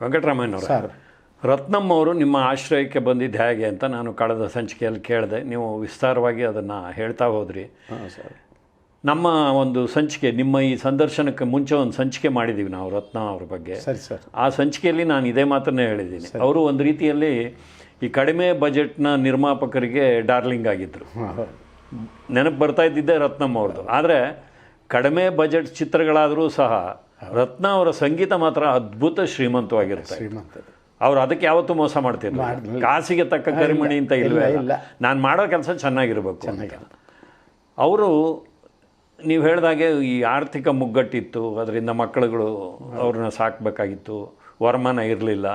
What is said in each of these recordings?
ವೆಂಕಟರಾಮಯ್ಯನವರು. Sir. Ratnam ಅವರು ನಿಮ್ಮ ಆಶ್ರಯಕ್ಕೆ ಬಂದಿದ್ದು ಹೇಗೆ ಅಂತ ನಾನು ಕಳೆದ ಸಂಚಿಕೆಯಲ್ಲಿ ಕೇಳಿದೆ. ನೀವು ವಿಸ್ತಾರವಾಗಿ ಅದನ್ನು ಹೇಳ್ತಾ ಹೋದ್ರಿ. ಸರ್. ನಮ್ಮ ಒಂದು ಸಂಚಿಕೆ ನಿಮ್ಮ ಈ ಸಂದರ್ಶನಕ್ಕೆ ಮುಂಚೆ ಒಂದು ಸಂಚಿಕೆ ಮಾಡಿದ್ದೀವಿ ನಾವು ರತ್ನ ಅವ್ರ ಬಗ್ಗೆ. ಸರಿ ಸರ್. ಆ ಸಂಚಿಕೆಯಲ್ಲಿ ನಾನು ಇದೇ ಮಾತನ್ನೇ ಹೇಳಿದ್ದೀನಿ. ಅವರು ಒಂದು ರೀತಿಯಲ್ಲಿ ಈ ಕಡಿಮೆ ಬಜೆಟ್ನ ನಿರ್ಮಾಪಕರಿಗೆ ಡಾರ್ಲಿಂಗ್ ಆಗಿದ್ದರು ನೆನಪು ಬರ್ತಾ ಇದ್ದಿದ್ದೆ ರತ್ನಮ್ ಅವ್ರದ್ದು ಆದರೆ ಕಡಿಮೆ ಬಜೆಟ್ ಚಿತ್ರಗಳಾದರೂ ಸಹ ರತ್ನ ಅವರ ಸಂಗೀತ ಮಾತ್ರ ಅದ್ಭುತ ಶ್ರೀಮಂತವಾಗಿರುತ್ತೆ. ಶ್ರೀಮಂತ. ಅವ್ರು ಅದಕ್ಕೆ ಯಾವತ್ತೂ ಮೋಸ ಮಾಡ್ತಿದ್ರು. ಕಾಸಿಗೆ ತಕ್ಕ ಕರಿಮಣಿ ಅಂತ ಇಲ್ವೇ ಇಲ್ಲ. ನಾನು ಮಾಡೋ ಕೆಲಸ ಚೆನ್ನಾಗಿರ್ಬೇಕು ಅವರು ನೀವು ಹೇಳಿದಾಗೆ ಈ ಆರ್ಥಿಕ ಮುಗ್ಗಟ್ಟಿತ್ತು ಅದರಿಂದ ಮಕ್ಕಳುಗಳು ಅವ್ರನ್ನ ಸಾಕಬೇಕಾಗಿತ್ತು ವರಮಾನ ಇರಲಿಲ್ಲ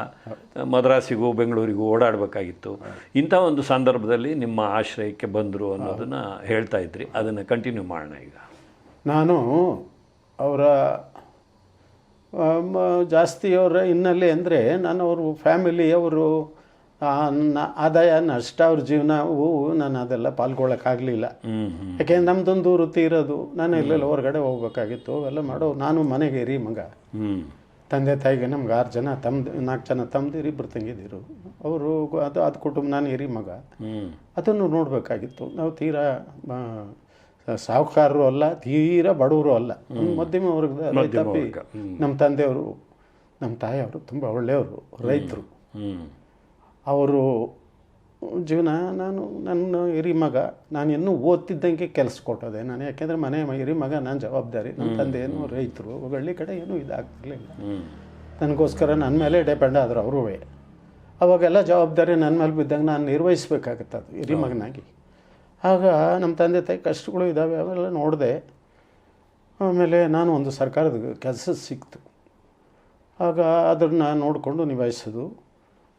ಮದ್ರಾಸಿಗೂ ಬೆಂಗಳೂರಿಗೂ ಓಡಾಡಬೇಕಾಗಿತ್ತು. ಇಂಥ ಒಂದು ಸಂದರ್ಭದಲ್ಲಿ ನಿಮ್ಮ ಆಶ್ರಯಕ್ಕೆ ಬಂದರು ಅನ್ನೋದನ್ನು ಹೇಳ್ತಾ ಇದ್ರಿ. ಅದನ್ನು ಕಂಟಿನ್ಯೂ ಮಾಡೋಣ ಈಗ. ನಾನು ಅವರ ಜಾಸ್ತಿ ಅವರ ಹಿನ್ನೆಲೆ ಅಂದರೆ ನಾನು ಅವರು ಫ್ಯಾಮಿಲಿ ಅವರು ನ- ಆದಾಯ ನಷ್ಟ ಅವ್ರ ಜೀವನವು ನಾನು ಅದೆಲ್ಲ ಪಾಲ್ಗೊಳ್ಳೋಕ್ಕಾಗಲಿಲ್ಲ ಯಾಕೆಂದ್ರೆ ನಮ್ಮದೊಂದು ವೃತ್ತಿ ಇರೋದು. ನಾನು ಎಲ್ಲೆಲ್ಲ ಹೊರಗಡೆ ಹೋಗ್ಬೇಕಾಗಿತ್ತು. ಅವೆಲ್ಲ ಮಾಡೋ ನಾನು ಮನೆಗೆ ಇರಿ ಮಗ. ತಂದೆ ತಾಯಿಗೆ ನಮ್ಗೆ ಆರು ಜನ ತಮ್ದು ನಾಲ್ಕು ಜನ ತಮ್ಮದಿರು ಇಬ್ಬರು ತಂಗಿದಿರು. ಅವರು ಅದು ಅದು ಕುಟುಂಬ ನಾನು ಹಿರಿ ಮಗ. ಅದನ್ನು ನೋಡಬೇಕಾಗಿತ್ತು. ನಾವು ತೀರಾ ಸಾಹುಕಾರರು ಅಲ್ಲ ತೀರಾ ಬಡವರು ಅಲ್ಲ. ಮಧ್ಯಮ ವರ್ಗದ ರೈತಾಪಿ ನಮ್ಮ ತಂದೆಯವರು ನಮ್ಮ ತಾಯಿಯವರು ತುಂಬ ಒಳ್ಳೆಯವರು ರೈತರು. ಅವರು ಜೀವನ ನಾನು ನನ್ನ ಹಿರಿ ಮಗ ನಾನು ಇನ್ನೂ ಓದ್ತಿದ್ದಂಗೆ ಕೆಲಸ ಕೊಟ್ಟೋದೆ. ನಾನು ಯಾಕೆಂದರೆ ಮನೆ ಹಿರಿ ಮಗ ನಾನು ಜವಾಬ್ದಾರಿ. ನಮ್ಮ ತಂದೆ ಏನು ರೈತರು ಹಳ್ಳಿ ಕಡೆ ಏನೂ ಇದಾಗ್ತಿರ್ಲಿಲ್ಲ. ನನಗೋಸ್ಕರ ನನ್ನ ಮೇಲೆ ಡಿಪೆಂಡ್ ಆದರು ಅವರೂ ಅವಾಗೆಲ್ಲ ಜವಾಬ್ದಾರಿ ನನ್ನ ಮೇಲೆ ಬಿದ್ದಂಗೆ ನಾನು ನಿರ್ವಹಿಸ್ಬೇಕಾಗತ್ತೆ ಅದು ಹಿರಿ ಮಗನಾಗಿ. ಆಗ ನಮ್ಮ ತಂದೆ ತಾಯಿ ಕಷ್ಟಗಳು ಇದ್ದಾವೆ ಅವೆಲ್ಲ ನೋಡಿದೆ. ಆಮೇಲೆ ನಾನು ಒಂದು ಸರ್ಕಾರದ ಕೆಲಸ ಸಿಕ್ತು. ಆಗ ಅದನ್ನು ನೋಡಿಕೊಂಡು ನಿಭಾಯಿಸೋದು.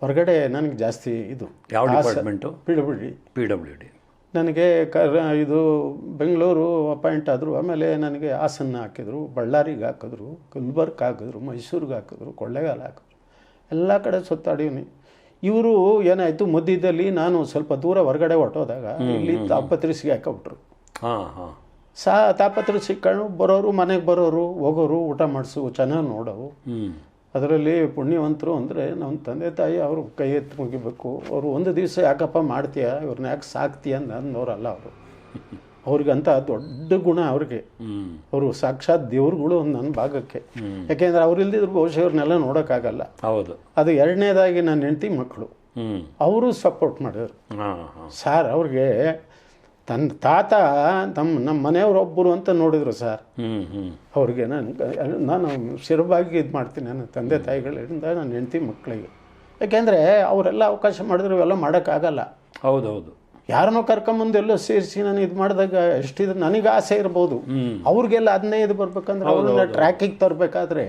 ಹೊರಗಡೆ ನನಗೆ ಜಾಸ್ತಿ ಇದು ಯಾವ department? D. P W D. ನನಗೆ ಕರ್ ಇದು ಬೆಂಗಳೂರು ಅಪಾಯಿಂಟ್ ಆದರು ಆಮೇಲೆ ನನಗೆ ಹಾಸನ ಹಾಕಿದ್ರು ಬಳ್ಳಾರಿಗೆ ಹಾಕಿದ್ರು ಗುಲ್ಬರ್ಗ್ ಹಾಕಿದ್ರು ಮೈಸೂರಿಗೆ ಹಾಕಿದ್ರು ಕೊಳ್ಳೇಗಾಲ ಹಾಕಿದ್ರು. ಎಲ್ಲ ಕಡೆ ಸುತ್ತಾಡೀನಿ. ಇವರು ಏನಾಯಿತು ಮಧ್ಯದಲ್ಲಿ ನಾನು ಸ್ವಲ್ಪ ದೂರ ಹೊರಗಡೆ ಹೊರಟೋದಾಗ ಇಲ್ಲಿ ತಾಪತ್ರಿಸಿಗೆ ಹಾಕೊಬಿಟ್ರು. ಹಾಂ ಹಾಂ. ಸಾ ತಾಪತ್ರ ಸಿಕ್ಕೊಂಡು ಬರೋರು ಮನೆಗೆ ಬರೋರು ಹೋಗೋರು ಊಟ ಮಾಡಿಸು ಚೆನ್ನಾಗಿ ನೋಡೋವು ಅದರಲ್ಲಿ ಪುಣ್ಯವಂತರು ಅಂದರೆ ನಮ್ಮ ತಂದೆ ತಾಯಿ ಅವರು ಕೈ ಎತ್ತಿ ಮುಗಿಬೇಕು. ಅವರು ಒಂದು ದಿವಸ ಯಾಕಪ್ಪ ಮಾಡ್ತೀಯ? ಇವ್ರನ್ನ ಯಾಕೆ ಸಾಕ್ತೀಯ? ಅನ್ನೋರಲ್ಲ ಅವರು. ಅವ್ರಿಗಂತ ದೊಡ್ಡ ಗುಣ ಅವ್ರಿಗೆ. ಅವರು ಸಾಕ್ಷಾತ್ ದೇವ್ರುಗಳು ನನ್ನ ಭಾಗಕ್ಕೆ. ಯಾಕೆಂದ್ರೆ ಅವ್ರಿಲ್ದಿದ್ರು ಬಹುಶಃ ಇವ್ರನ್ನೆಲ್ಲ ನೋಡೋಕ್ಕಾಗಲ್ಲ. ಹೌದು. ಅದು ಎರಡನೇದಾಗಿ ನನ್ನ ಹೆಂಡತಿ ಮಕ್ಕಳು ಅವರು ಸಪೋರ್ಟ್ ಮಾಡಿದ್ರು. ಸರ್ ಅವ್ರಿಗೆ ತನ್ನ ತಾತ ತಮ್ಮ ನಮ್ಮ ಮನೆಯವರೊಬ್ಬರು ಅಂತ ನೋಡಿದ್ರು ಸರ್. ಅವ್ರಿಗೆ ನಾನು ನಾನು ಶಿರವಾಗಿ ಇದು ಮಾಡ್ತೀನಿ ನನ್ನ ತಂದೆ ತಾಯಿಗಳಿಂದ ನನ್ನ ಹೆಂಡತಿ ಮಕ್ಕಳಿಗೆ ಯಾಕೆಂದರೆ ಅವರೆಲ್ಲ ಅವಕಾಶ ಮಾಡಿದ್ರು ಇವೆಲ್ಲ ಮಾಡೋಕ್ಕಾಗಲ್ಲ. ಹೌದೌದು. ಯಾರನ್ನೋ ಕರ್ಕೊಂಬಂದು ಎಲ್ಲೋ ಸೇರಿಸಿ ನಾನು ಇದು ಮಾಡಿದಾಗ ಎಷ್ಟಿದ್ರೆ ನನಗೆ ಆಸೆ ಇರ್ಬೋದು. ಅವ್ರಿಗೆಲ್ಲ ಹದಿನೈದು ಬರ್ಬೇಕಂದ್ರೆ ಅವ್ರನ್ನ ಟ್ರ್ಯಾಕಿಗೆ ತರಬೇಕಾದ್ರೆ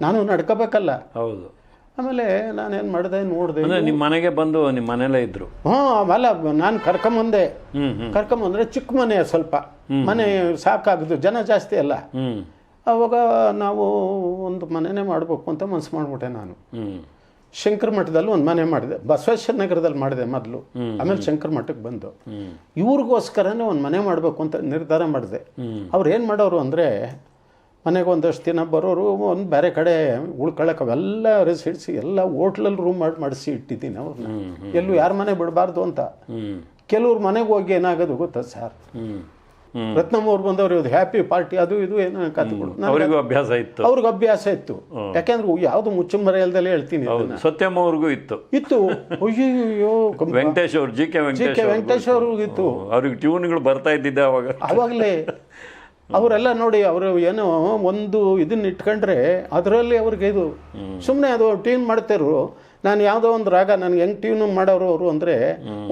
ನಾನು ನಡ್ಕೋಬೇಕಲ್ಲ. ಹೌದು. ಆಮೇಲೆ ನಾನೇನು ಮಾಡಿದೆ ನೋಡಿದೆ ನಿಮ್ಮ ಮನೆಗೆ ಬಂದು ನಿಮ್ಮ ಮನೆಯಲ್ಲೇ ಇದ್ರು? ಹ್ಞೂ ಆಮೇಲೆ ನಾನು ಕರ್ಕೊಂಬಂದೆ. ಕರ್ಕೊಂಬಂದ್ರೆ ಚಿಕ್ಕ ಮನೆ ಸ್ವಲ್ಪ. ಮನೆ ಸಾಕಾಗದು ಜನ ಜಾಸ್ತಿ ಅಲ್ಲ. ಅವಾಗ ನಾವು ಒಂದು ಮನೆನೇ ಮಾಡಬೇಕು ಅಂತ ಮನಸ್ಸು ಮಾಡಿಬಿಟ್ಟೆ ನಾನು. ಶಂಕರ ಮಠದಲ್ಲಿ ಒಂದು ಮನೆ ಮಾಡಿದೆ. ಬಸವೇಶ್ವರ ನಗರದಲ್ಲಿ ಮಾಡಿದೆ ಮೊದಲು. ಆಮೇಲೆ ಶಂಕರ ಮಠಕ್ಕೆ ಬಂದು. ಇವ್ರಿಗೋಸ್ಕರನೇ ಒಂದು ಮನೆ ಮಾಡಬೇಕು ಅಂತ ನಿರ್ಧಾರ ಮಾಡಿದೆ. ಅವ್ರು ಏನು ಮಾಡೋರು ಅಂದರೆ ಮನೆಗೆ ಒಂದಷ್ಟು ದಿನ ಬರೋರು ಒಂದು ಬೇರೆ ಕಡೆ ಉಳ್ಕೊಳ್ಳೋಕೆ ಅವೆಲ್ಲ ರೆಸಿಡ್ಸಿ ಎಲ್ಲ ಹೋಟ್ಲಲ್ಲಿ ರೂಮ್ ಮಾಡಿ ಮಾಡಿಸಿ ಇಟ್ಟಿದ್ದೀನಿ ಅವ್ರನ್ನ ಎಲ್ಲೂ ಯಾರ ಮನೆ ಬಿಡಬಾರ್ದು ಅಂತ. ಕೆಲವ್ರ ಮನೆಗೆ ಹೋಗಿ ಏನಾಗೋದು ಗೊತ್ತಾ ಸರ್? ರತ್ನಮ್ಮ ಅವ್ರು ಬಂದವರು ಇದು ಹ್ಯಾಪಿ ಪಾರ್ಟಿ ಅದು ಇದು ಏನೋ ಕತ್ಬಿಡು ಅವರಿಗೂ ಅಭ್ಯಾಸ ಇತ್ತು. ಅವ್ರಿಗೆ ಅಭ್ಯಾಸ ಇತ್ತು. ಯಾಕೆಂದ್ರೆ ಯಾವುದು ಮುಚ್ಚುಮರೆ ಇಲ್ದಲ್ಲಿ ಹೇಳ್ತೀನಿ ಸತ್ಯಮ್ಮ ಅವ್ರಿಗೂ ಇತ್ತು. ಇತ್ತು. ಅಯ್ಯೋ ವೆಂಕಟೇಶ್ ಅವ್ರು G K G K Venkatesh ಅವ್ರಿಗೂ ಇತ್ತು. ಅವ್ರಿಗೆ ಟ್ಯೂನ್ಗಳು ಬರ್ತಾ ಇದ್ದಿದ್ದೆ ಅವಾಗ. ಅವಾಗಲೇ ಅವರೆಲ್ಲ ನೋಡಿ ಅವರು ಏನೋ ಒಂದು ಇದನ್ನ ಇಟ್ಕೊಂಡ್ರೆ ಅದರಲ್ಲಿ ಅವ್ರಿಗೆ ಇದು ಸುಮ್ಮನೆ ಅದು ಟ್ಯೂನ್ ಮಾಡ್ತಿರು ನಾನು ಯಾವುದೋ ಒಂದು ರಾಗ ನನಗೆ ಹೆಂಗೆ ಟ್ಯೂನ್ ಮಾಡೋರು ಅವರು ಅಂದರೆ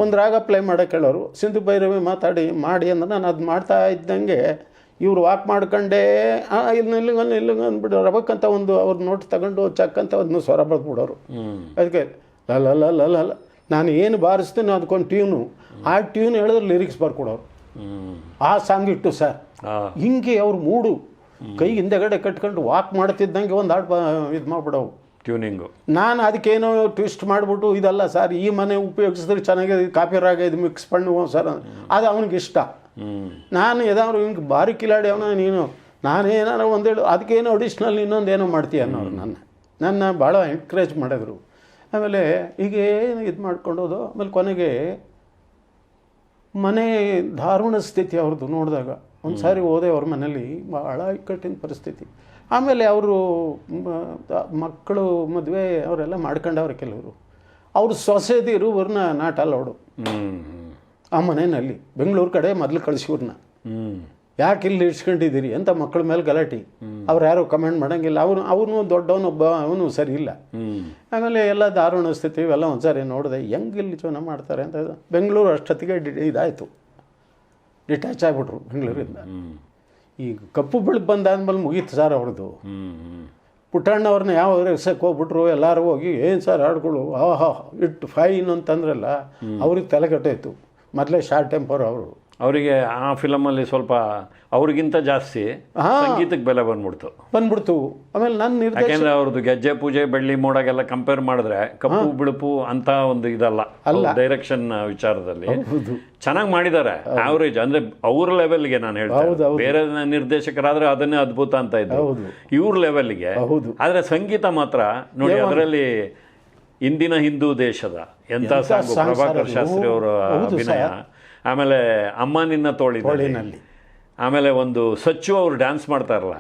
ಒಂದು ರಾಗ ಪ್ಲೇ ಮಾಡೋಕೆ ಹೇಳೋರು ಸಿಂಧು ಭೈರವಿ ಮಾತಾಡಿ ಮಾಡಿ ಅಂದ್ರೆ ನಾನು ಅದು ಮಾಡ್ತಾ ಇದ್ದಂಗೆ ಇವ್ರು ವಾಕ್ ಮಾಡ್ಕೊಂಡೇ ಇಲ್ಲಿ ನಿಲ್ಲಂಗ ನಿಲ್ಲಂಗ ಅಂದ್ಬಿಟ್ಟು ರಬಕ್ಕಂತ ಒಂದು ಅವ್ರ ನೋಟ್ ತಗೊಂಡು ಚಕ್ಕಂತ ಅದನ್ನು ಸ್ವರ ಬರೆದ್ಬಿಡೋರು. ಅದಕ್ಕೆ ಲಲ್ಲ ಲ ಲ ಲ ಲ ಲ. ನಾನು ಏನು ಬಾರಿಸ್ತೀನಿ ಅದಕ್ಕೊಂದು ಟ್ಯೂನು ಆ ಟ್ಯೂನ್ ಹೇಳಿದ್ರೆ ಲಿರಿಕ್ಸ್ ಬರ್ಕೊಡೋರು. ಆ ಸಾಂಗ್ ಇಟ್ಟು ಸರ್ ಹಿಂಗೆ ಅವ್ರು ಮೂಡು ಕೈ ಹಿಂದೆಗಡೆ ಕಟ್ಕೊಂಡು ವಾಕ್ ಮಾಡ್ತಿದ್ದಂಗೆ ಒಂದು ಹಾಡು ಇದು ಮಾಡ್ಬಿಡವು ಟ್ಯೂನಿಂಗು ನಾನು ಅದಕ್ಕೇನೋ ಟ್ವಿಸ್ಟ್ ಮಾಡಿಬಿಟ್ಟು ಇದಲ್ಲ ಸರ್ ಈ ಮನೆ ಉಪಯೋಗಿಸಿದ್ರೆ ಚೆನ್ನಾಗಿ ಕಾಫಿ ರಾಗ ಇದು ಮಿಕ್ಸ್ ಪಣ್ಣು ಸರ್ ಅದು ಅವ್ನಿಗೆ ಇಷ್ಟ ನಾನು ಯಾವ್ದಾದ್ರು ಇವ್ನಿಗೆ ಭಾರಿ ಕಿಲಾಡಿ ಅವನ ನೀನು ನಾನೇನಾರು ಒಂದೇಳು ಅದಕ್ಕೇನೋ ಅಡಿಷ್ನಲ್ ಇನ್ನೊಂದು ಏನೋ ಮಾಡ್ತೀಯ ಅನ್ನೋರು ನನ್ನ. ನನ್ನ ಭಾಳ ಎನ್ಕರೇಜ್ ಮಾಡಿದ್ರು. ಆಮೇಲೆ ಈಗ ಇದು ಮಾಡ್ಕೊಂಡೋದು? ಆಮೇಲೆ ಕೊನೆಗೆ ಮನೆ ದಾರುಣ ಸ್ಥಿತಿ ಅವ್ರದ್ದು ನೋಡಿದಾಗ. ಒಂದು ಸಾರಿ ಹೋದೆ ಅವ್ರ ಮನೇಲಿ ಭಾಳ ಇಕ್ಕಟ್ಟಿನ ಪರಿಸ್ಥಿತಿ. ಆಮೇಲೆ ಅವರು ಮಕ್ಕಳು ಮದುವೆ ಅವರೆಲ್ಲ ಮಾಡ್ಕೊಂಡವ್ರೆ ಕೆಲವರು. ಅವ್ರ ಸೊಸೆದಿರು ಇವ್ರನ್ನ ನಾಟ ಲೋಡು. ಆ ಮನೆಯಲ್ಲಿ ಬೆಂಗಳೂರು ಕಡೆ ಮೊದಲು ಕಳಿಸಿವ್ರನ್ನ. ಯಾಕೆ ಇಲ್ಲಿ ಇಡ್ಸ್ಕೊಂಡಿದ್ದೀರಿ ಅಂತ ಮಕ್ಕಳ ಮೇಲೆ ಗಲಾಟೆ. ಅವ್ರು ಯಾರು ಕಮೆಂಟ್ ಮಾಡೋಂಗಿಲ್ಲ. ಅವನು ಅವನು ದೊಡ್ಡವನೊಬ್ಬ ಅವನು ಸರಿ ಇಲ್ಲ. ಆಮೇಲೆ ಎಲ್ಲ ದಾರುಣ ಸ್ಥಿತಿ ಇವೆಲ್ಲ ಒಂದ್ಸಾರಿ ನೋಡಿದೆ ಹೆಂಗೆ ಇಲ್ಲಿ ಜೀವನ ಮಾಡ್ತಾರೆ ಅಂತ. ಬೆಂಗಳೂರು ಅಷ್ಟೊತ್ತಿಗೆ ಡಿ ಇದಾಯಿತು. ಡಿಟ್ಯಾಚ್ ಆಗಿಬಿಟ್ರು ಬೆಂಗಳೂರಿಂದ. ಈ ಕಪ್ಪು ಬೆಳಕು ಬಂದಾದ್ಮೇಲೆ ಮುಗೀತು ಸರ್ ಅವ್ರದ್ದು. ಪುಟ್ಟಣ್ಣವ್ರನ್ನ ಯಾವ ರೆಸಕ್ಕೆ ಹೋಗ್ಬಿಟ್ರು ಎಲ್ಲರೂ ಹೋಗಿ ಏನು ಸರ್ ಹಾಡುಗಳು ಆಹಾ ಇಟ್ಟು ಫೈನ್ ಅಂತಂದ್ರಲ್ಲ ಅವ್ರಿಗೆ ತಲೆಗಟ್ಟಾಯಿತು ಮೊದಲೇ ಶಾರ್ಟ್ ಟೆಂಪರ್ ಅವರು. ಅವರಿಗೆ ಆ ಫಿಲಮಲ್ಲಿ ಸ್ವಲ್ಪ ಅವ್ರಿಗಿಂತ ಜಾಸ್ತಿ. ಸಂಗೀತಕ್ಕೆ ಬೆಲೆ ಬಂದ್ಬಿಡ್ತು. ಬಂದ್ಬಿಡ್ತು. ಆಮೇಲೆ ನನ್ನ ನಿರ್ದೇಶ ಯಾಕೆಂದ್ರೆ ಅವ್ರದ್ದು ಗೆಜ್ಜೆ ಪೂಜೆ ಬೆಳ್ಳಿ ಮೋಡಗೆಲ್ಲ ಕಂಪೇರ್ ಮಾಡಿದ್ರೆ ಕಪ್ಪು ಬಿಳುಪು ಅಂತ ಒಂದು ಇದಲ್ಲ. ಡೈರೆಕ್ಷನ್ ವಿಚಾರದಲ್ಲಿ ಚೆನ್ನಾಗಿ ಮಾಡಿದ್ದಾರೆ. ಆವರೇಜ್ ಅಂದ್ರೆ ಅವ್ರ ಲೆವೆಲ್ಗೆ ನಾನು ಹೇಳ್ತೇನೆ. ಬೇರೆ ನಿರ್ದೇಶಕರಾದ್ರೆ ಅದನ್ನೇ ಅದ್ಭುತ ಅಂತ ಹೌದು. ಇವ್ರ ಲೆವೆಲ್ಗೆ ಆದ್ರೆ ಸಂಗೀತ ಮಾತ್ರ ನೋಡಿ ಅದರಲ್ಲಿ ಇಂದಿನ ಹಿಂದೂ ದೇಶದ ಎಂತ ಸಾಕು ಸಾಂಗ್? ಪ್ರಭಾಕರ್ ಶಾಸ್ತ್ರಿ ಅವರ ಅಭಿನಯ. ಆಮೇಲೆ ಅಮ್ಮ ನಿನ್ನ ತೋಳಿ ತೋಳಿನಲ್ಲಿ. ಆಮೇಲೆ ಒಂದು ಸಚ್ಚು ಅವರು ಡ್ಯಾನ್ಸ್ ಮಾಡ್ತಾರಲ್ಲ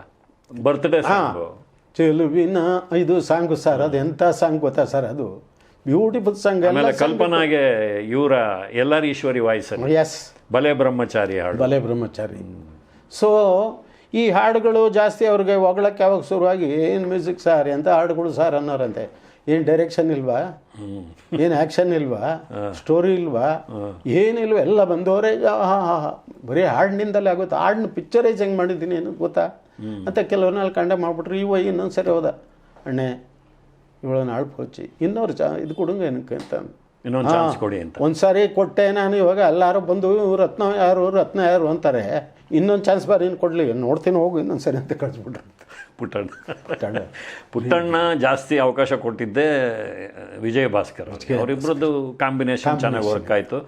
ಬರ್ತ್ಡೇ ಸಾಂಗು ಚೆಲುವಿನ ಇದು ಸಾಂಗು ಸರ್ ಅದು ಎಂಥ ಸಾಂಗ್ ಗೊತ್ತಾ ಸರ್ ಅದು? ಬ್ಯೂಟಿಫುಲ್ ಸಾಂಗ್ ಆಮೇಲೆ ಕಲ್ಪನಾಗೆ ಇವರ ಎಲ್ಲರ ಈಶ್ವರಿ ವಾಯ್ಸ್ ಎಸ್ ಬಲೆ ಬ್ರಹ್ಮಚಾರಿ ಹಾಡು. ಬಲೆ ಬ್ರಹ್ಮಚಾರಿ. ಸೊ ಈ ಹಾಡುಗಳು ಜಾಸ್ತಿ ಅವ್ರಿಗೆ ಹೊಗಳಕ್ಕೆ ಯಾವಾಗ ಶುರುವಾಗಿ ಏನು ಮ್ಯೂಸಿಕ್ ಸಾರಿ ಅಂತ ಹಾಡುಗಳು ಸಾರ್ ಅನ್ನೋರಂತೆ. ಏನು ಡೈರೆಕ್ಷನ್ ಇಲ್ವಾ? ಏನು ಆ್ಯಕ್ಷನ್ ಇಲ್ವಾ? ಸ್ಟೋರಿ ಇಲ್ವಾ? ಏನಿಲ್ವ? ಎಲ್ಲ ಬಂದವರೇ ಬರೀ ಹಾಡಿನಿಂದಲೇ ಆಗುತ್ತೆ. ಹಾಡನ್ನ ಪಿಕ್ಚರೈಸ್ ಹೆಂಗೆ ಮಾಡಿದ್ದೀನಿ ಏನು ಗೊತ್ತಾ? ಅಂತ ಕೆಲವ್ರನ್ನೆಲ್ಲ ಕಂಡೆ ಮಾಡಿಬಿಟ್ರು ಇವ ಇನ್ನೊಂದು ಸರಿ ಹೋದ. ಅಣ್ಣೆ ಇವಳನ್ನ ಆಳ್ಪು ಹಚ್ಚಿ ಇನ್ನೊರು ಚ ಇದು ಕೊಡಂಗ ಏನಕ್ಕೆ ಅಂತ. ಕೊಡಿ ಅಂತ. ಒಂದು ಸಾರಿ ಕೊಟ್ಟೆ ನಾನು ಇವಾಗ ಎಲ್ಲರೂ ಬಂದು ರತ್ನ ಯಾರು ರತ್ನ ಯಾರು ಅಂತಾರೆ. ಇನ್ನೊಂದು ಚಾನ್ಸ್ ಬಾರಿ ಏನು ಕೊಡಲಿ? ನೋಡ್ತೀನಿ ಹೋಗು ಇನ್ನೊಂದು ಸರಿ ಅಂತ ಕಳಿಸ್ಬಿಟ್ರು. ಪುಟ್ಟಣ್ಣ. ಪುಟ್ಟಣ್ಣ. ಜಾಸ್ತಿ ಅವಕಾಶ ಕೊಟ್ಟಿದ್ದೆ ವಿಜಯ ಭಾಸ್ಕರ್ ಅವರಿಬ್ಬರದ್ದು ಕಾಂಬಿನೇಷನ್ ಚೆನ್ನಾಗಿ ವರ್ಕ್ ಆಯಿತು.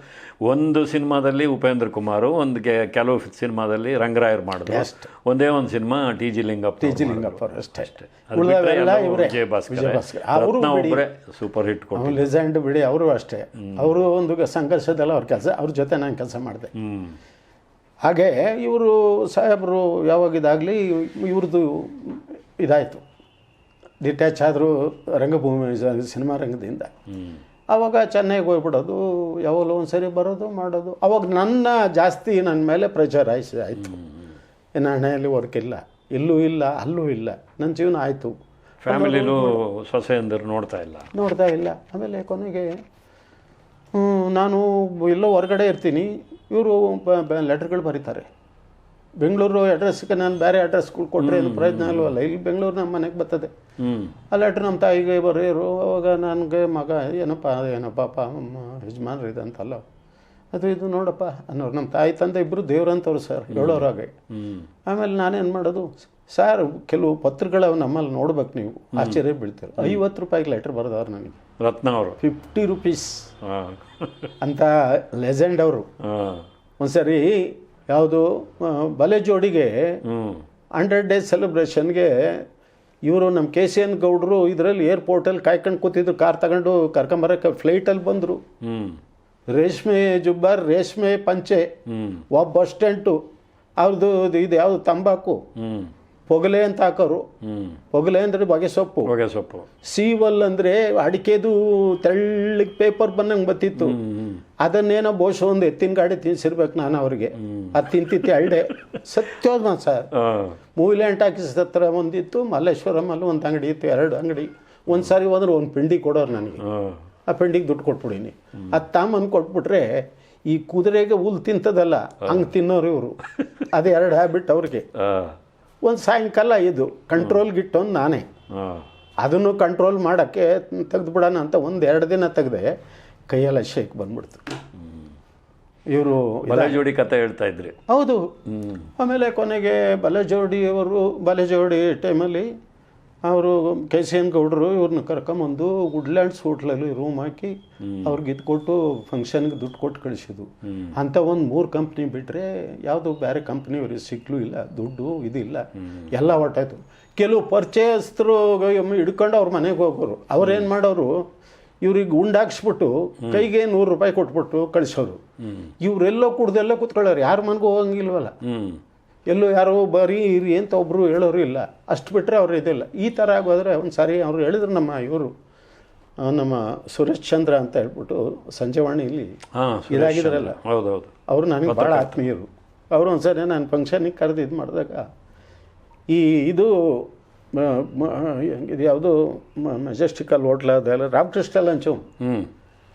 ಒಂದು ಸಿನಿಮಾದಲ್ಲಿ ಉಪೇಂದ್ರ ಕುಮಾರ್ ಒಂದು ಕೆಲವು ಸಿನಿಮಾದಲ್ಲಿ ರಂಗರಾಯರ್ ಮಾಡಿದ್ರು. ಒಂದೇ ಒಂದು cinema T G Lingappa T G Lingappa ಅಷ್ಟೇ. ವಿಜಯ ಭಾಸ್ಕರ್. ಒಬ್ಬರೇ ಸೂಪರ್ ಹಿಟ್ ಕೊಟ್ಟು ಲೆಜೆಂಡ್ ಬಿಡಿ. ಅವರು ಅಷ್ಟೇ. ಅವರು ಒಂದು ಸಂಘರ್ಷದಲ್ಲ ಅವ್ರ ಕೆಲಸ ಅವ್ರ ಜೊತೆ ನಾನು ಕೆಲಸ ಮಾಡಿದೆ. ಹ್ಮ್. ಹಾಗೆ ಇವರು ಸಾಹೇಬರು ಯಾವಾಗಿದ್ದಾಗಲಿ ಇದಾಗಲಿ ಇವ್ರದ್ದು ಇದಾಯಿತು. ಡಿಟ್ಯಾಚ್ ಆದರೂ ರಂಗಭೂಮಿ ಸಿನಿಮಾ ರಂಗದಿಂದ. ಆವಾಗ ಚೆನ್ನೈಗೆ ಹೋಗ್ಬಿಡೋದು ಯಾವಾಗಲೂ ಒಂದು ಸರಿ ಬರೋದು ಮಾಡೋದು. ಅವಾಗ ನನ್ನ ಜಾಸ್ತಿ ನನ್ನ ಮೇಲೆ ಪ್ರೆಷರ್ ಆಯ್ಸಿ ಆಯಿತು. ಇನ್ನು ಹಣೆಯಲ್ಲಿ ವರ್ಕ್ ಇಲ್ಲ. ಇಲ್ಲೂ ಇಲ್ಲ ಅಲ್ಲೂ ಇಲ್ಲ. ನನ್ನ ಜೀವನ ಆಯಿತು. ಫ್ಯಾಮಿಲಿಲೂ ಸೊಸೆಯಂದರು ನೋಡ್ತಾ ಇಲ್ಲ. ನೋಡ್ತಾ ಇಲ್ಲ. ಆಮೇಲೆ ಕೊನೆಗೆ ನಾನು ಎಲ್ಲೋ ಹೊರಗಡೆ ಇರ್ತೀನಿ. ಇವರು ಲೆಟರ್ಗಳು ಬರೀತಾರೆ. ಬೆಂಗಳೂರು ಅಡ್ರೆಸ್ಗೆ ನಾನು ಬೇರೆ ಅಡ್ರೆಸ್ಗಳು ಕೊಟ್ಟರೆ ಏನು ಪ್ರಯೋಜನ ಅಲ್ವಲ್ಲ ಇಲ್ಲಿ ಬೆಂಗಳೂರು ನಮ್ಮ ಮನೆಗೆ ಬರ್ತದೆ. ಆ ಲೆಟ್ರ್ ನಮ್ಮ ತಾಯಿಗೆ ಬರೆಯೋರು ಅವಾಗ ನನಗೆ ಮಗ ಏನಪ್ಪ ಏನಪ್ಪ ಅಪ್ಪ ಅಮ್ಮ ಯಜಮಾನ್ರು ಇದಂತಲ್ಲ. ಅದು ಇದು ನೋಡಪ್ಪ ಅನ್ನೋರು. ನಮ್ಮ ತಾಯಿ ತಂದೆ ಇಬ್ಬರು ದೇವ್ರಂತವ್ರು ಸರ್ ಹೇಳೋರಾಗೆ. ಆಮೇಲೆ ನಾನೇನು ಮಾಡೋದು? ಸರ್ ಕೆಲವು ಪತ್ರಗಳು ನಮ್ಮಲ್ಲಿ ನೋಡ್ಬೇಕು ನೀವು. ಆಶ್ಚರ್ಯ ಬೀಳ್ತೀರ. ಐವತ್ತು ರೂಪಾಯಿಗೆ ಲೆಟ್ರ್ ಬರೆದವ್ರು ನನಗೆ. ರತ್ನ ಅವರು ಫಿಫ್ಟಿ ರುಪೀಸ್ ಅಂತ ಲೆಜೆಂಡ್ ಅವರು. ಒಂದ್ಸರಿ ಯಾವುದು ಬಲೆ ಜೋಡಿಗೆ ಹಂಡ್ರೆಡ್ ಡೇಸ್ ಸೆಲೆಬ್ರೇಷನ್ಗೆ ಇವರು ನಮ್ಮ ಕೆ ಸಿ ಎನ್ ಗೌಡರು ಇದರಲ್ಲಿ ಏರ್ಪೋರ್ಟಲ್ಲಿ ಕಾಯ್ಕೊಂಡು ಕೂತಿದ್ರು ಕಾರ್ ತಗೊಂಡು ಕರ್ಕೊಂಬರಕ್ಕೆ ಫ್ಲೈಟಲ್ಲಿ ಬಂದರು. ರೇಷ್ಮೆ ಜುಬ್ಬಾರ್ ರೇಷ್ಮೆ ಪಂಚೆ ಒಬ್ಬ ಸ್ಟ್ಯಾಂಡು ಅವ್ರದ್ದು ಇದು ಯಾವುದು ತಂಬಾಕು. ಪೊಗಲೆ ಅಂತ ಹಾಕೋರು. ಪೊಗಲೆ ಅಂದರೆ ಬಗೆ ಸೊಪ್ಪು. ಹೊಗೆ ಸೊಪ್ಪು. ಸೀವಲ್ ಅಂದರೆ ಅಡಿಕೆದು ತೆಳ್ಳಗೆ ಪೇಪರ್ ಬಂದಂಗೆ ಬತ್ತಿತ್ತು. ಅದನ್ನೇನೋ ಬಹುಶಃ ಒಂದು ಎತ್ತಿನ ಗಾಡಿ ತಿನ್ಸಿರ್ಬೇಕು ನಾನು ಅವ್ರಿಗೆ. ಅದು ತಿಂತಿತ್ತು ಅಳ್ಳೆ ಸತ್ಯೋದ ಸರ್. ಹಾಂ. ಮೂವಿಲ್ಯಾಂಡ್ ಟಾಕೀಸ್ ಹತ್ರ ಒಂದಿತ್ತು ಮಲ್ಲೇಶ್ವರಮಲ್ಲಿ ಒಂದು ಅಂಗಡಿ ಇತ್ತು ಎರಡು ಅಂಗಡಿ. ಒಂದು ಸಾರಿ ಹೋದ್ರೆ ಒಂದು ಪಿಂಡಿ ಕೊಡೋರು ನನಗೆ. ಆ ಪಿಂಡಿಗೆ ದುಡ್ಡು ಕೊಟ್ಬಿಡೀನಿ. ಅದು ತಾಮನ್ ಕೊಟ್ಬಿಟ್ರೆ ಈ ಕುದುರೆಗೆ ಹುಲ್ ತಿಂತದಲ್ಲ ಹಂಗೆ ತಿನ್ನೋರು ಇವರು. ಅದು ಎರಡು ಹ್ಯಾಬಿಟ್ ಅವ್ರಿಗೆ. ಒಂದು ಸಾಯಂಕಾಲ ಇದು ಕಂಟ್ರೋಲ್ಗಿಟ್ಟು ಒಂದು ನಾನೇ. ಅದನ್ನು ಕಂಟ್ರೋಲ್ ಮಾಡೋಕ್ಕೆ ತೆಗೆದುಬಿಡೋಣ ಅಂತ ಒಂದು ಎರಡು ದಿನ ತೆಗೆದೆ ಕೈಯೆಲ್ಲ ಶೇಕ್ ಬಂದ್ಬಿಡ್ತು. ಇವರು ಬಲಜೋಡಿ ಕಥೆ ಹೇಳ್ತಾ ಇದ್ರಿ. ಹೌದು. ಆಮೇಲೆ ಕೊನೆಗೆ ಬಲಜೋಡಿಯವರು ಬಲಜೋಡಿ ಟೈಮಲ್ಲಿ ಅವರು ಕೆ ಸಿ ಎನ್ ಗೌಡರು ಇವ್ರನ್ನ ಕರ್ಕೊಂಬಂದು ವುಡ್ಲ್ಯಾಂಡ್ಸ್ ಹೋಟ್ಲಲ್ಲಿ ರೂಮ್ ಹಾಕಿ ಅವ್ರಿಗೆ ಇದು ಕೊಟ್ಟು ಫಂಕ್ಷನ್ಗೆ ದುಡ್ಡು ಕೊಟ್ಟು ಕಳಿಸಿದ್ರು ಅಂತ ಅಂಥ ಒಂದು ಮೂರು ಕಂಪ್ನಿ ಬಿಟ್ಟರೆ ಯಾವುದು ಬೇರೆ ಕಂಪ್ನಿ ಅವ್ರಿಗೆ ಸಿಗ್ಲೂ ಇಲ್ಲ ದುಡ್ಡು ಇದಿಲ್ಲ. ಎಲ್ಲ ಹೊಟ್ಟಾಯ್ತು ಕೆಲವು ಪರಿಚಯಸ್ಥರು ಹಿಡ್ಕೊಂಡು ಅವ್ರ ಮನೆಗೆ ಹೋಗೋರು. ಅವ್ರೇನು ಮಾಡೋರು ಇವ್ರಿಗೆ ಉಂಡಾಕ್ಸ್ಬಿಟ್ಟು ಕೈಗೆ ನೂರು ರೂಪಾಯಿ ಕೊಟ್ಬಿಟ್ಟು ಕಳಿಸೋರು. ಇವರೆಲ್ಲೋ ಕುಡ್ದೆಲ್ಲೋ ಕೂತ್ಕೊಳ್ಳೋರು. ಯಾರ ಮನೆಗೂ ಹೋಗಂಗಿಲ್ವಲ್ಲ. ಎಲ್ಲೂ ಯಾರೋ ಬರೀ ಇರಿ ಅಂತ ಒಬ್ಬರು ಹೇಳೋರು ಇಲ್ಲ. ಅಷ್ಟು ಬಿಟ್ಟರೆ ಅವರು ಇದಿಲ್ಲ. ಈ ಥರ ಆಗೋದ್ರೆ ಒಂದು ಸಾರಿ ಅವರು ಹೇಳಿದ್ರು ನಮ್ಮ ಇವರು ನಮ್ಮ ಸುರೇಶ್ ಚಂದ್ರ ಅಂತ ಹೇಳ್ಬಿಟ್ಟು ಸಂಜೆವಾಣಿಲಿ ಇಲ್ಲಿ ಇದಾಗಿದ್ರಲ್ಲ ಹೌದೌದು. ಅವರು ನನಗೆ ಭಾಳ ಆತ್ಮೀಯರು. ಅವರು ಒಂದ್ಸರಿ ನಾನು ಫಂಕ್ಷನಿಗೆ ಕರೆದು ಇದು ಮಾಡಿದಾಗ ಈ ಇದು ಇದು ಯಾವುದು ಮೆಜೆಸ್ಟಿಕಲ್ ಹೋಟ್ಲ ಅದೆಲ್ಲ ರಾಮಕೃಷ್ಣ ಲಂಚು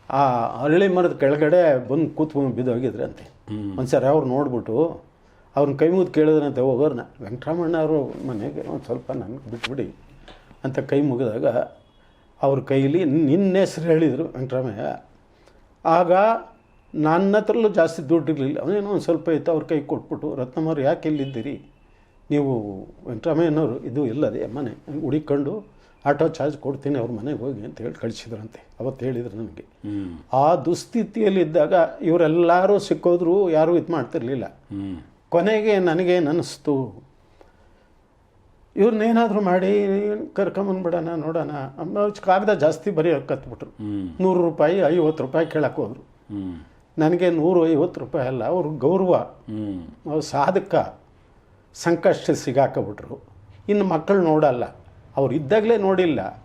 ಆ ಅರಳಿ ಮರದ ಕೆಳಗಡೆ ಬಂದು ಕೂತ್ಕೊಂಡು ಬಿದ್ದೋಗಿದ್ರಂತೆ. ಒಂದ್ಸರಿ ಅವ್ರು ನೋಡ್ಬಿಟ್ಟು ಅವ್ರನ್ನ ಕೈ ಮುಗಿದು ಕೇಳಿದ್ರಂತೆ ಹೋಗೋರ್ನ ವೆಂಕಟರಾಮಣ್ಣ ಅವರು ಮನೆಗೆ ಒಂದು ಸ್ವಲ್ಪ ನನಗೆ ಬಿಟ್ಬಿಡಿ ಅಂತ ಕೈ ಮುಗಿದಾಗ ಅವ್ರ ಕೈಲಿ ನಿನ್ನ ಹೆಸ್ರು ಹೇಳಿದರು ವೆಂಕಟರಾಮಯ್ಯ. ಆಗ ನನ್ನ ಹತ್ರಲ್ಲೂ ಜಾಸ್ತಿ ದುಡ್ಡು ಇರಲಿಲ್ಲ. ಅವನೇನೋ ಒಂದು ಸ್ವಲ್ಪ ಇತ್ತು ಅವ್ರ ಕೈ ಕೊಟ್ಬಿಟ್ಟು ರತ್ನಮ್ಮವ್ರು ಯಾಕೆ ಇಲ್ಲಿದ್ದೀರಿ? ನೀವು ವೆಂಕಟರಾಮಯ್ಯನವರು ಇದು ಇಲ್ಲದೆ ಮನೆ ಹುಡಿಕೊಂಡು ಆಟೋ ಚಾರ್ಜ್ ಕೊಡ್ತೀನಿ ಅವ್ರ ಮನೆಗೆ ಹೋಗಿ ಅಂತ ಹೇಳಿ ಕಳಿಸಿದ್ರಂತೆ. ಅವತ್ತು ಹೇಳಿದ್ರು ನನಗೆ. ಆ ದುಸ್ಥಿತಿಯಲ್ಲಿದ್ದಾಗ ಇವರೆಲ್ಲರೂ ಸಿಕ್ಕೋದ್ರು ಯಾರೂ ಇದು ಮಾಡ್ತಿರ್ಲಿಲ್ಲ. ಕೊನೆಗೆ ನನಗೆ ಅನ್ನಿಸ್ತು ಇವ್ರನ್ನೇನಾದರೂ ಮಾಡಿ ಕರ್ಕೊಂಬಂದ್ಬಿಡೋಣ ನೋಡೋಣ. ಕಾಗದ ಜಾಸ್ತಿ ಬರೀ ಕತ್ಬಿಟ್ರು. ನೂರು ರೂಪಾಯಿ ಐವತ್ತು ರೂಪಾಯಿ ಕೇಳಕ್ಕೆ ಹೋದ್ರು. ನನಗೆ ನೂರು ಐವತ್ತು ರೂಪಾಯಿ ಅಲ್ಲ ಅವ್ರ ಗೌರವ. ಅವ್ರ ಸಾಧಕ. ಸಂಕಷ್ಟ ಸಿಗಾಕಬಿಟ್ರು. ಇನ್ನು ಮಕ್ಕಳು ನೋಡಲ್ಲ. ಅವ್ರು ಇದ್ದಾಗಲೇ ನೋಡಿಲ್ಲ.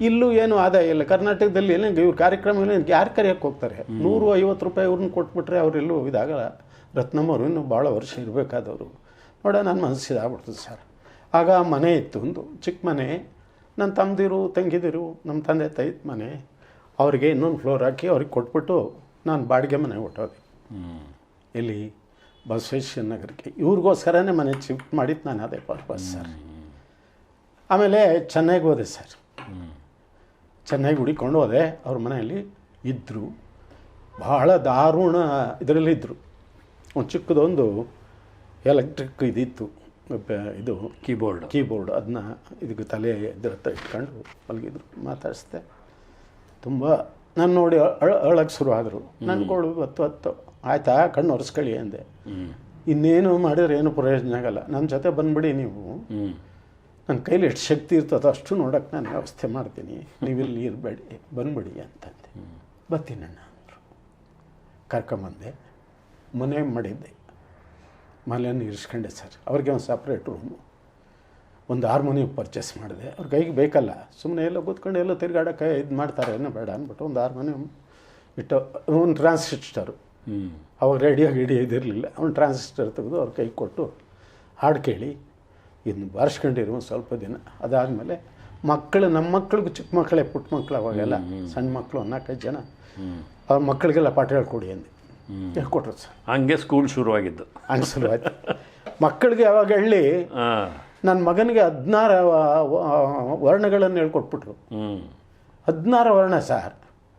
ಇಲ್ಲೂ ಏನು ಆದಾಯ ಇಲ್ಲ. ಕರ್ನಾಟಕದಲ್ಲಿ ಏನೇನು ಇವ್ರ ಕಾರ್ಯಕ್ರಮ ಯಾರು ಕರೆಯೋಕ್ಕೆ ಹೋಗ್ತಾರೆ? ನೂರು ಐವತ್ತು ರೂಪಾಯಿ ಇವ್ರನ್ನ ಕೊಟ್ಬಿಟ್ರೆ ಅವರೆಲ್ಲೂ ಇದಾಗಲ್ಲ. ರತ್ನಮ್ಮವರು ಇನ್ನೂ ಭಾಳ ವರ್ಷ ಇರಬೇಕಾದವರು. ನೋಡ ನನ್ನ ಮನಸ್ಸಿಗೆ ಆಗ್ಬಿಡ್ತದೆ ಸರ್. ಆಗ ಮನೆ ಇತ್ತು ಒಂದು ಚಿಕ್ಕ ಮನೆ. ನನ್ನ ತಮ್ಮದಿರು ತಂಗಿದಿರು ನಮ್ಮ ತಂದೆ ತಾಯಿ ಮನೆ. ಅವರಿಗೆ ಇನ್ನೊಂದು ಫ್ಲೋರ್ ಹಾಕಿ ಅವ್ರಿಗೆ ಕೊಟ್ಬಿಟ್ಟು ನಾನು ಬಾಡಿಗೆ ಮನೆ ಹೊಟ್ಟೋದೆ. ಇಲ್ಲಿ ಬಸವೇಶ್ವರ ನಗರಕ್ಕೆ. ಇವ್ರಿಗೋಸ್ಕರನೇ ಮನೆ ಶಿಫ್ಟ್ ಮಾಡಿದ್ದು ನಾನು ಅದೇ ಪರ್ಪಸ್ ಸರ್. ಆಮೇಲೆ ಚೆನ್ನೈಗೆ ಹೋದೆ ಸರ್. ಚೆನ್ನಾಗಿ ಹುಡಿಕೊಂಡು ಹೋದೆ. ಅವ್ರ ಮನೆಯಲ್ಲಿ ಇದ್ದರು ಬಹಳ ದಾರುಣ ಇದರಲ್ಲಿದ್ದರು ಒಂದು ಚಿಕ್ಕದೊಂದು ಎಲೆಕ್ಟ್ರಿಕ್ ಇದಿತ್ತು. ಇದು ಕೀಬೋರ್ಡ್. ಕೀಬೋರ್ಡ್. ಅದನ್ನ ಇದಕ್ಕೆ ತಲೆ ಹತ್ರ ಇಟ್ಕೊಂಡು ಮಲಗಿದ್ರು ಮಾತಾಡಿಸ್ದೆ. ತುಂಬ ನಾನು ನೋಡಿ ಅಳ ಅಳಕ್ಕೆ ಶುರು ಆದರು. ನನ್ಗಳು ಹತ್ತು ಹತ್ತು. ಆಯ್ತಾ ಕಣ್ಣು ಒರೆಸ್ಕೊಳ್ಳಿ ಅಂದೆ. ಇನ್ನೇನು ಮಾಡಿದ್ರೆ ಏನು ಪ್ರಯೋಜನ ಆಗಲ್ಲ. ನನ್ನ ಜೊತೆ ಬಂದ್ಬಿಡಿ ನೀವು. ನನ್ನ ಕೈಲಿ ಎಷ್ಟು ಶಕ್ತಿ ಇರ್ತದೋ ಅಷ್ಟು ನೋಡೋಕೆ ನಾನು ವ್ಯವಸ್ಥೆ ಮಾಡ್ತೀನಿ. ನೀವು ಇಲ್ಲಿ ಇರಬೇಡಿ ಬಂದ್ಬಿಡಿ ಅಂತಂದೆ. ಬರ್ತೀನಣ್ಣ ಅಂದರು. ಕರ್ಕೊಂಬಂದೆ. ಮನೆ ಮಾಡಿದ್ದೆ. ಮನೆಯನ್ನು ಇರಿಸ್ಕೊಂಡೆ ಸರ್. ಅವ್ರಿಗೆ ಒಂದು ಸಪ್ರೇಟ್ ರೂಮು ಒಂದು ಹಾರ್ಮೋನಿಯಂ ಪರ್ಚೇಸ್ ಮಾಡಿದೆ. ಅವ್ರ ಕೈಗೆ ಬೇಕಲ್ಲ. ಸುಮ್ಮನೆ ಎಲ್ಲ ಕೂತ್ಕೊಂಡು ಎಲ್ಲ ತಿರುಗಾಡೋಕ್ಕೆ ಇದು ಮಾಡ್ತಾರೆ. ಏನೋ ಬೇಡ ಅಂದ್ಬಿಟ್ಟು ಒಂದು ಹಾರ್ಮೋನಿಯಂ ಇಟ್ಟು ಒಂದು ಟ್ರಾನ್ಸಿಸ್ಟರು ಅವಾಗ ರೇಡಿಯೋ ಗಿಡಿ ಇದಿರಲಿಲ್ಲ. ಅವ್ನು ಟ್ರಾನ್ಸಿಸ್ಟರ್ ತೆಗೆದು ಅವ್ರ ಕೈ ಕೊಟ್ಟು ಹಾಡು ಕೇಳಿ. ಇದನ್ನು ಬಾರಿಸ್ಕೊಂಡಿರು ಒಂದು ಸ್ವಲ್ಪ ದಿನ. ಅದಾದಮೇಲೆ ಮಕ್ಕಳು ನಮ್ಮ ಮಕ್ಕಳಿಗೂ ಚಿಕ್ಕ ಮಕ್ಕಳೇ ಪುಟ್ಟ ಮಕ್ಕಳು ಅವಾಗೆಲ್ಲ ಸಣ್ಣ ಮಕ್ಕಳು ನಾಲ್ಕೈದು ಜನ. ಅವ್ರ ಮಕ್ಕಳಿಗೆಲ್ಲ ಪಾಠ ಹೇಳ್ಕೊಡಿ ಅಂದೆ. ಹೇಳ್ಕೊಟ್ರು ಸರ್? ಹಂಗೆ ಸ್ಕೂಲ್ ಶುರುವಾಗಿದ್ದು. ಹಂಗೆ ಶುರುವಾಯ್ತು. ಮಕ್ಕಳಿಗೆ ಅವಾಗ ಹೇಳಿ ಹಾ. ನನ್ನ ಮಗನಿಗೆ ಹದಿನಾರು ವರ್ಣಗಳನ್ನು ಹೇಳ್ಕೊಟ್ಬಿಟ್ರು. ಹದಿನಾರು ವರ್ಣ ಸರ್.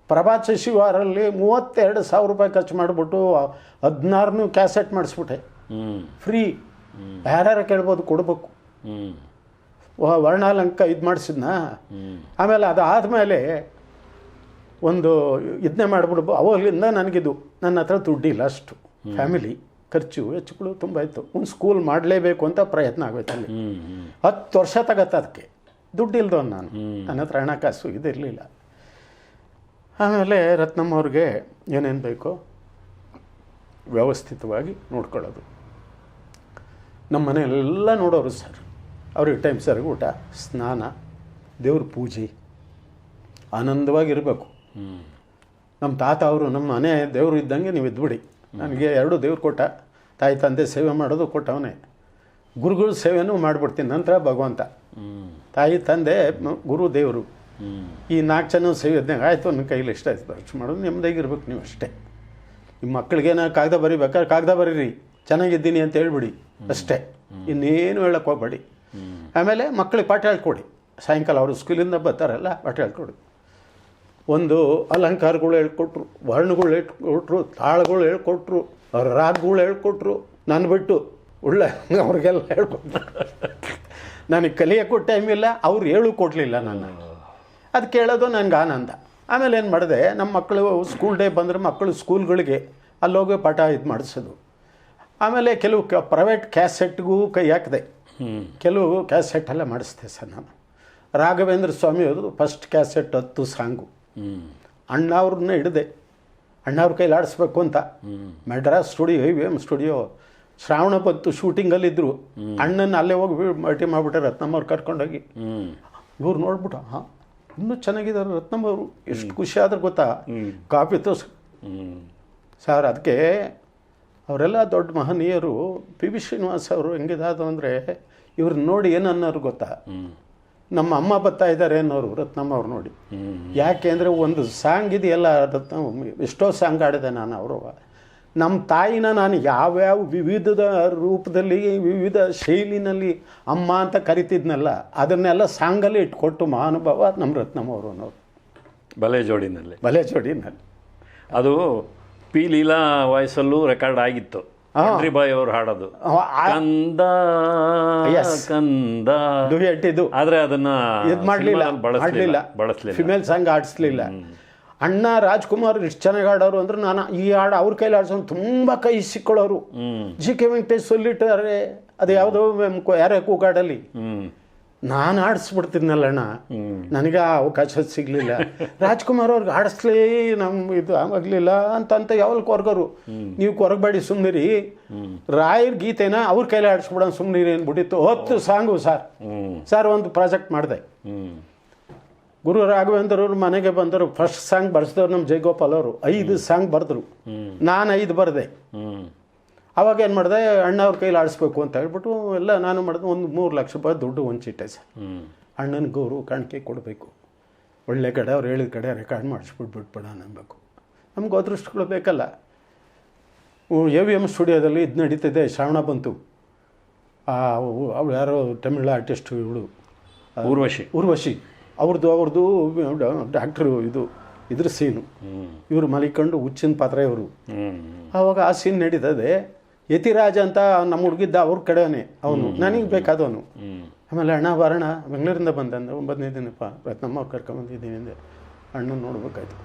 ಪ್ರಭಾತ್ ಶಶಿವಾರಲ್ಲಿ ಮೂವತ್ತೆರಡು ಸಾವಿರ ರೂಪಾಯಿ ಖರ್ಚು ಮಾಡಿಬಿಟ್ಟು ಹದಿನಾರನು ಕ್ಯಾಸೆಟ್ ಮಾಡಿಸ್ಬಿಟ್ಟೆ. ಫ್ರೀ. ಯಾರ್ಯಾರು ಕೇಳ್ಬೋದು ಕೊಡಬೇಕು. ವರ್ಣಾಲಂಕ ಇದು ಮಾಡಿಸಿದ್ನ ಆಮೇಲೆ ಅದಾದಮೇಲೆ ಒಂದು ಇದನ್ನೇ ಮಾಡಿಬಿಡ್ಬೋ ಅವಾಗಲಿಂದ ನನಗಿದು ನನ್ನ ಹತ್ರ ದುಡ್ಡಿಲ್ಲ ಅಷ್ಟು. ಫ್ಯಾಮಿಲಿ ಖರ್ಚು ಹೆಚ್ಚುಗಳು ತುಂಬ ಇತ್ತು. ಒಂದು ಸ್ಕೂಲ್ ಮಾಡಲೇಬೇಕು ಅಂತ ಪ್ರಯತ್ನ ಆಗೋಯ್ತು ಅಲ್ಲಿ. ಹತ್ತು ವರ್ಷ ತಗತ್ತೆ ಅದಕ್ಕೆ. ದುಡ್ಡು ಇಲ್ದವನು ನಾನು ನನ್ನ ಹತ್ರ ಹಣಕಾಸು ಇದಿರಲಿಲ್ಲ. ಆಮೇಲೆ ರತ್ನಮ್ಮ ಅವ್ರಿಗೆ ಏನೇನು ಬೇಕೋ ವ್ಯವಸ್ಥಿತವಾಗಿ ನೋಡ್ಕೊಳ್ಳೋದು. ನಮ್ಮ ಮನೆಯಲ್ಲೆಲ್ಲ ನೋಡೋರು ಸರ್. ಅವ್ರಿಗೆ ಟೈಮ್ ಸರ್ ಊಟ ಸ್ನಾನ ದೇವ್ರ ಪೂಜೆ. ಆನಂದವಾಗಿರಬೇಕು. ನಮ್ಮ ತಾತ ಅವರು, ನಮ್ಮ ಮನೆ ದೇವರು ಇದ್ದಂಗೆ ನೀವು ಇದ್ಬಿಡಿ. ನನಗೆ ಎರಡು ದೇವ್ರು ಕೊಟ್ಟ. ತಾಯಿ, ತಂದೆ ಸೇವೆ ಮಾಡೋದು ಕೊಟ್ಟವನೇ ಗುರುಗಳ ಸೇವೆನೂ ಮಾಡಿಬಿಡ್ತೀನಿ. ನಂತರ ಭಗವಂತ. ತಾಯಿ, ತಂದೆ, ಗುರು, ದೇವರು. ಈ ನಾಲ್ಕು ಜನ ಸೇವಿದ್ನಾಗ ಆಯಿತು. ನನ್ನ ಕೈಲಿ ಇಷ್ಟ ಆಯ್ತು. ಖರ್ಚು ಮಾಡೋದು ನಿಮ್ಮದಾಗಿರ್ಬೇಕು ನೀವು ಅಷ್ಟೇ. ನಿಮ್ಮ ಮಕ್ಕಳಿಗೆ ನಾನು ಕಾಗದ ಬರಿಬೇಕಾದ್ರೆ ಕಾಗದ ಬರೀರಿ. ಚೆನ್ನಾಗಿದ್ದೀನಿ ಅಂತ ಹೇಳ್ಬಿಡಿ. ಅಷ್ಟೇ. ಇನ್ನೇನು ಹೇಳಕ್ಕೆ ಹೋಗ್ಬೇಡಿ. ಆಮೇಲೆ ಮಕ್ಕಳಿಗೆ ಪಾಠ ಹೇಳ್ಕೊಡಿ. ಸಾಯಂಕಾಲ ಅವರು ಸ್ಕೂಲಿಂದ ಬರ್ತಾರಲ್ಲ, ಪಾಠ ಹೇಳ್ಕೊಡಿ. ಒಂದು ಅಲಂಕಾರಗಳು ಹೇಳ್ಕೊಟ್ರು, ವರ್ಣಗಳು ಹೇಳ್ಕೊಟ್ರು, ತಾಳಗಳು ಹೇಳ್ಕೊಟ್ರು, ರಾಗಗಳು ಹೇಳ್ಕೊಟ್ರು. ನಾನು ಬಿಟ್ಟು ಒಳ್ಳೆ ಅವ್ರಿಗೆಲ್ಲ ಹೇಳ್ಕೊಟ್ರು. ನನಗೆ ಕಲಿಯೋಕ್ಕೂ ಟೈಮ್ ಇಲ್ಲ, ಅವ್ರು ಹೇಳು ಕೊಡಲಿಲ್ಲ ನಾನು ಅದು ಕೇಳೋದು ನನಗೆ ಆನಂದ. ಆಮೇಲೆ ಏನು ಮಾಡಿದೆ, ನಮ್ಮ ಮಕ್ಕಳು ಸ್ಕೂಲ್ ಡೇ ಬಂದರೆ ಮಕ್ಕಳು ಸ್ಕೂಲ್ಗಳಿಗೆ ಅಲ್ಲೋಗಿ ಪಾಠ ಇದು ಮಾಡಿಸೋದು. ಆಮೇಲೆ ಕೆಲವು ಕ ಪ್ರೈವೇಟ್ ಕ್ಯಾಸೆಟ್ಗೂ ಕೈ ಹಾಕಿದೆ. ಕೆಲವು ಕ್ಯಾಸೆಟ್ ಎಲ್ಲ ಮಾಡಿಸ್ದೆ ಸರ್ ನಾನು. ರಾಘವೇಂದ್ರ ಸ್ವಾಮಿಯವರು ಫಸ್ಟ್ ಕ್ಯಾಸೆಟ್ ಹತ್ತು ಸಾಂಗು ಅಣ್ಣ ಅವ್ರನ್ನ ಹಿಡಿದೆ. ಅಣ್ಣ ಅವ್ರ ಕೈಲಿ ಆಡಿಸ್ಬೇಕು ಅಂತ. Madras studio I V M studio Shravana Banthu ಶೂಟಿಂಗಲ್ಲಿದ್ದರು ಅಣ್ಣನ ಅಲ್ಲೇ ಹೋಗಿ ಭೇಟಿ ಮಾಡಿಬಿಟ್ಟೆ ರತ್ನಮ್ಮವ್ರು ಕರ್ಕೊಂಡೋಗಿ ಇವ್ರು ನೋಡ್ಬಿಟ್ಟು ಹಾಂ ಇನ್ನೂ ಚೆನ್ನಾಗಿದ್ದಾರೆ ರತ್ನಮ್ಮ ಅವರು. ಎಷ್ಟು ಖುಷಿ ಆದ್ರೆ ಗೊತ್ತಾ? ಕಾಪಿ ತೋರ್ಸ್ ಸರ್ ಅದಕ್ಕೆ ಅವರೆಲ್ಲ ದೊಡ್ಡ ಮಹನೀಯರು ಪಿ ವಿ ಶ್ರೀನಿವಾಸ್ ಅವರು ಹೆಂಗಿದಾದ್ರು ಅಂದರೆ ಇವ್ರನ್ನ ನೋಡಿ ಏನು ಅನ್ನೋರು ಗೊತ್ತಾ ನಮ್ಮ ಅಮ್ಮ ಬರ್ತಾ ಇದ್ದಾರೆ ಅನ್ನೋರು ರತ್ನಮ್ಮ ಅವ್ರು ನೋಡಿ. ಯಾಕೆ ಅಂದರೆ ಒಂದು ಸಾಂಗ್ ಇದೆಯಲ್ಲ ರತ್ನ ಎಷ್ಟೋ ಸಾಂಗ್ ಆಡಿದೆ ನಾನು ಅವರು. ನಮ್ಮ ತಾಯಿನ ನಾನು ಯಾವ್ಯಾವ ವಿವಿಧದ ರೂಪದಲ್ಲಿ ವಿವಿಧ ಶೈಲಿನಲ್ಲಿ ಅಮ್ಮ ಅಂತ ಕರಿತಿದ್ನಲ್ಲ ಅದನ್ನೆಲ್ಲ ಸಾಂಗಲ್ಲಿ ಇಟ್ಕೊಟ್ಟು ಮಹಾನುಭಾವ ನಮ್ಮ ರತ್ನಮ್ಮ ಅವರು ಅನ್ನೋರು. ಬಲೆ ಜೋಡಿನಲ್ಲಿ. ಬಲೆ ಜೋಡಿನಲ್ಲಿ. ಅದು ಪಿ ಲೀಲಾ ವಾಯ್ಸಲ್ಲೂ ರೆಕಾರ್ಡ್ ಆಗಿತ್ತು. ಹಾ. ಬಾಯ್ ಅವರು ಹಾಡೋದು. ಕಂದ. ಕಂದ. ಡುಯೆಟ್ ಇದು ಆದ್ರೆ ಅದನ್ನ ಇದು ಮಾಡಲಿಲ್ಲ. ಬಳಸಲಿಲ್ಲ ಬಳಸಲಿಲ್ಲ. ಫಿಮೇಲ್ ಸಾಂಗ್ ಆಡಿಸ್ಲಿಲ್ಲ. ಅಣ್ಣ ರಾಜ್ಕುಮಾರ್ ಎಷ್ಟು ಚೆನ್ನಾಗಿ ಆಡೋರು ಅಂದ್ರೆ ನಾನು ಈ ಹಾಡು ಅವ್ರ ಕೈಲಿ ಆಡ್ಸೋನು ತುಂಬ ಕೈ ಸಿಕ್ಕೊಳ್ಳೋರು. ಜಿ ಕೆ ವೆಂಕಟೇಶ್ ಸೊಲ್ಲಿಟ್ಟಾರೆ ಅದು ಯಾವುದೋ ಯಾರೇ ಕೂಗಾಡಲ್ಲಿ ನಾನು ಆಡಿಸ್ಬಿಡ್ತಿದ್ನಲ್ಲಣ್ಣ ನನಗೆ ಆ ಅವಕಾಶ ಸಿಗಲಿಲ್ಲ. ರಾಜ್ಕುಮಾರ್ ಅವ್ರಿಗೆ ಆಡಿಸ್ಲಿ ನಮ್ಮ ಇದು ಆಗಲಿಲ್ಲ ಅಂತ ಅಂತ ಕೊರ್ಗರು. ನೀವು ಕೊರಗಬೇಡಿ ಸುಮ್ಮನಿರಿ ರಾಯರ್ ಗೀತೆನ ಅವ್ರ ಕೈಲಿ ಆಡಿಸ್ಬಿಡೋಣ ಸುಮ್ಮನಿರಿ ಅಂದ್ಬಿಟ್ಟಿತ್ತು. ಹೊತ್ತು ಸಾಂಗು ಸರ್. ಸರ್ ಒಂದು ಪ್ರಾಜೆಕ್ಟ್ ಮಾಡಿದೆ. ಗುರು ರಾಘವೇಂದ್ರ ಅವರು ಮನೆಗೆ ಬಂದರು. ಫಸ್ಟ್ ಸಾಂಗ್ ಬರ್ಸಿದವ್ರು ನಮ್ಮ ಜಯಗೋಪಾಲ್ ಅವರು. ಐದು ಸಾಂಗ್ ಬರೆದ್ರು. ನಾನು ಐದು ಬರೆದೆ. ಅವಾಗ ಏನು ಮಾಡಿದೆ ಅಣ್ಣ ಅವ್ರ ಕೈಲಿ ಆಡಿಸ್ಬೇಕು ಅಂತ ಹೇಳ್ಬಿಟ್ಟು ಎಲ್ಲ ನಾನು ಮಾಡಿದೆ ಒಂದು ಮೂರು ಲಕ್ಷ ರೂಪಾಯಿ ದುಡ್ಡು ಹೊಂಚಿಟ್ಟೆ ಸರ್. ಅಣ್ಣನ ಗೌರವ ಕಾಣಿಕೆ ಕೊಡಬೇಕು. ಒಳ್ಳೆ ಕಡೆ ಅವ್ರು ಹೇಳಿದ ಕಡೆ ರೆಕಾರ್ಡ್ ಮಾಡಿಸ್ಬಿಟ್ಟು ಬಿಟ್ಬಿಡೋಣ ಅನ್ಬೇಕು. ನಮ್ಗೆ ಅದೃಷ್ಟಗಳು ಬೇಕಲ್ಲ. ಎ ವಿ ಎಂ ಸ್ಟುಡಿಯೋದಲ್ಲಿ ಇದು ನಡೀತಿದೆ ಶ್ರಾವಣ ಬಂತು. ಅವಳು ಯಾರೋ ತಮಿಳು ಆರ್ಟಿಸ್ಟ್ ಇವಳು. ಊರ್ವಶಿ. ಊರ್ವಶಿ. ಅವ್ರದ್ದು ಅವ್ರದ್ದು ಡಾಕ್ಟ್ರು ಇದು ಇದ್ರ ಸೀನು ಇವರು ಮಲಿಕೊಂಡು ಹುಚ್ಚಿನ ಪಾತ್ರ ಇವರು. ಆವಾಗ ಆ ಸೀನ್ ನಡೀತದೆ. ಯತಿರಾಜ ಅಂತ ನಮ್ಮ ಹುಡುಗಿದ್ದ ಅವ್ರ ಕಡೆನೇ ಅವನು. ನನಗೆ ಬೇಕಾದವನು. ಅವನು ಆಮೇಲೆ ಅಣ್ಣ ಬರೋಣ ಬೆಂಗಳೂರಿಂದ ಬಂದಂದು ಒಂಬತ್ತನೇ ದಿನಪ್ಪ ರತ್ನಮ್ಮ ಅವ್ರು ಕರ್ಕೊಂಬಂದಿದ್ದೀನಿ ಅಂದೆ. ಅಣ್ಣನ ನೋಡ್ಬೇಕಾಯ್ತು.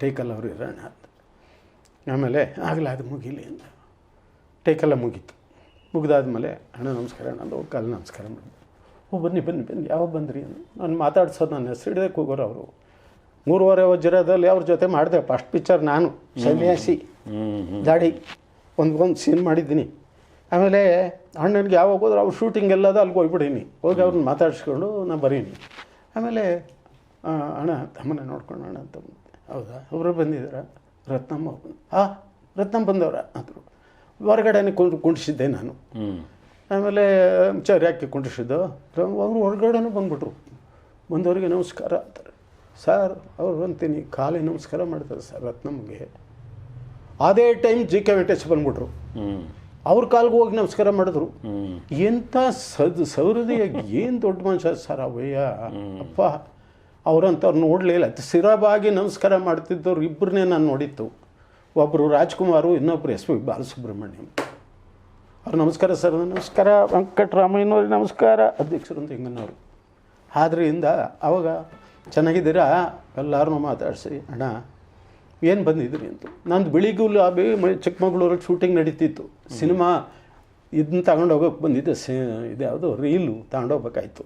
ಟೇಕಲ್ ಅವರು ಇರ ಇರೋಣ ಅಂತ. ಆಮೇಲೆ ಆಗಲ್ಲ ಅದು ಮುಗಿಲಿ ಅಂತ ಟೇಕಲ್ಲ ಮುಗೀತು. ಮುಗಿದಾದ್ಮೇಲೆ ಅಣ್ಣ ನಮಸ್ಕಾರ ಅಣ್ಣ ಅಂದು ಕಾಲು ನಮಸ್ಕಾರ ಮಾಡಿ ಓ ಬನ್ನಿ ಬನ್ನಿ ಬನ್ನಿ ಯಾವಾಗ ಬಂದ್ರಿ ಅಂತ ನಾನು ಮಾತಾಡ್ಸೋದು ನನ್ನ ಹೆಸರು ಹಿಡಿದಕ್ಕೆ ಹೋಗೋರು ಅವರು. ಮೂರುವರೆ ವಜ್ರದಲ್ಲಿ ಅವ್ರ ಜೊತೆ ಮಾಡಿದೆ ಫಸ್ಟ್ ಪಿಕ್ಚರ್ ನಾನು ಸನ್ಯಾಸಿ. ದಾಡಿ. ಒಂದು ಒಂದು ಸೀನ್ ಮಾಡಿದ್ದೀನಿ. ಆಮೇಲೆ ಅಣ್ಣನಿಗೆ ಯಾವಾಗ ಹೋದ್ರೆ ಅವ್ರು ಶೂಟಿಂಗ್ ಎಲ್ಲದ ಅಲ್ಲಿಗೆ ಹೋಗ್ಬಿಡೀನಿ. ಹೋಗಿ ಅವ್ರನ್ನ ಮಾತಾಡಿಸ್ಕೊಂಡು ನಾನು ಬರೀನಿ. ಆಮೇಲೆ ಅಣ್ಣ ತಮ್ಮನ ನೋಡ್ಕೊಂಡು ಅಣ್ಣ ಅಂತ ಬಂದೆ. ಹೌದಾ? ಅವರು ಬಂದಿದ್ದಾರ ರತ್ನಮ್ಮ ಬಂದು ಹಾಂ ರತ್ನಮ್ಮ ಬಂದವ್ರ ಅಂದರು. ಹೊರಗಡೆನೆ ಕುಂಡ್ ಕುಂಡಿಸಿದ್ದೆ ನಾನು. ಆಮೇಲೆ ಚರಿ ಯಾಕೆ ಕುಂಡಿಸಿದ್ದು ಅವರು ಹೊರಗಡೆನೂ ಬಂದುಬಿಟ್ರು. ಬಂದವರಿಗೆ ನಮಸ್ಕಾರ ಅಂತಾರೆ. ಸರ್ ಅವ್ರು ಅಂತೀನಿ ಕಾಲೇ ನಮಸ್ಕಾರ ಮಾಡ್ತಾರೆ ಸರ್ ರತ್ನಮ್ಮಗೆ. ಅದೇ ಟೈಮ್ ಜಿ ಕೆ ವೆಂಕಟೇಶ್ ಬಂದ್ಬಿಟ್ರು. ಅವ್ರ ಕಾಲ್ಗೆ ಹೋಗಿ ನಮಸ್ಕಾರ ಮಾಡಿದ್ರು. ಎಂಥ ಸದ್ ಸೌಹೃದಯ ಏನು ದೊಡ್ಡ ಮನುಷ್ಯ ಸರ್ ಅವಯ್ಯ ಅಪ್ಪ ಅವ್ರಂಥವ್ರು ನೋಡಲಿಲ್ಲ ಸ್ಥಿರವಾಗಿ ನಮಸ್ಕಾರ ಮಾಡ್ತಿದ್ದವ್ರು ಇಬ್ಬರನ್ನೇ ನಾನು ನೋಡಿತ್ತು ಒಬ್ಬರು ರಾಜ್ಕುಮಾರು ಇನ್ನೊಬ್ಬರು ಎಸ್ ಪಿ ಬಾಲಸುಬ್ರಹ್ಮಣ್ಯಂ. ಅವ್ರು ನಮಸ್ಕಾರ ಸರ್ ನಮಸ್ಕಾರ ವೆಂಕಟರಾಮಯ್ಯನವ್ರಿಗೆ ನಮಸ್ಕಾರ ಅಧ್ಯಕ್ಷರು ಅಂತ ಹಿಂಗನ್ನವರು ಆದ್ರಿಂದ ಅವಾಗ ಚೆನ್ನಾಗಿದ್ದೀರಾ? ಎಲ್ಲರನ್ನೂ ಮಾತಾಡಿಸಿ ಅಣ್ಣ. ಏನು ಬಂದಿದ್ರಿ ಅಂತ. ನಂದು ಬಿಳಿಗೂಲು ಮ- ಚಿಕ್ಕಮಗಳೂರಲ್ಲಿ ಶೂಟಿಂಗ್ ನಡೀತಿತ್ತು. ಸಿನಿಮಾ ಇದನ್ನ ತಗೊಂಡೋಗಕ್ಕೆ ಬಂದಿದ್ದೆ. ಸಿ ಇದ್ಯಾವುದು ರೀಲು ತಗೊಂಡೋಗ್ಬೇಕಾಯ್ತು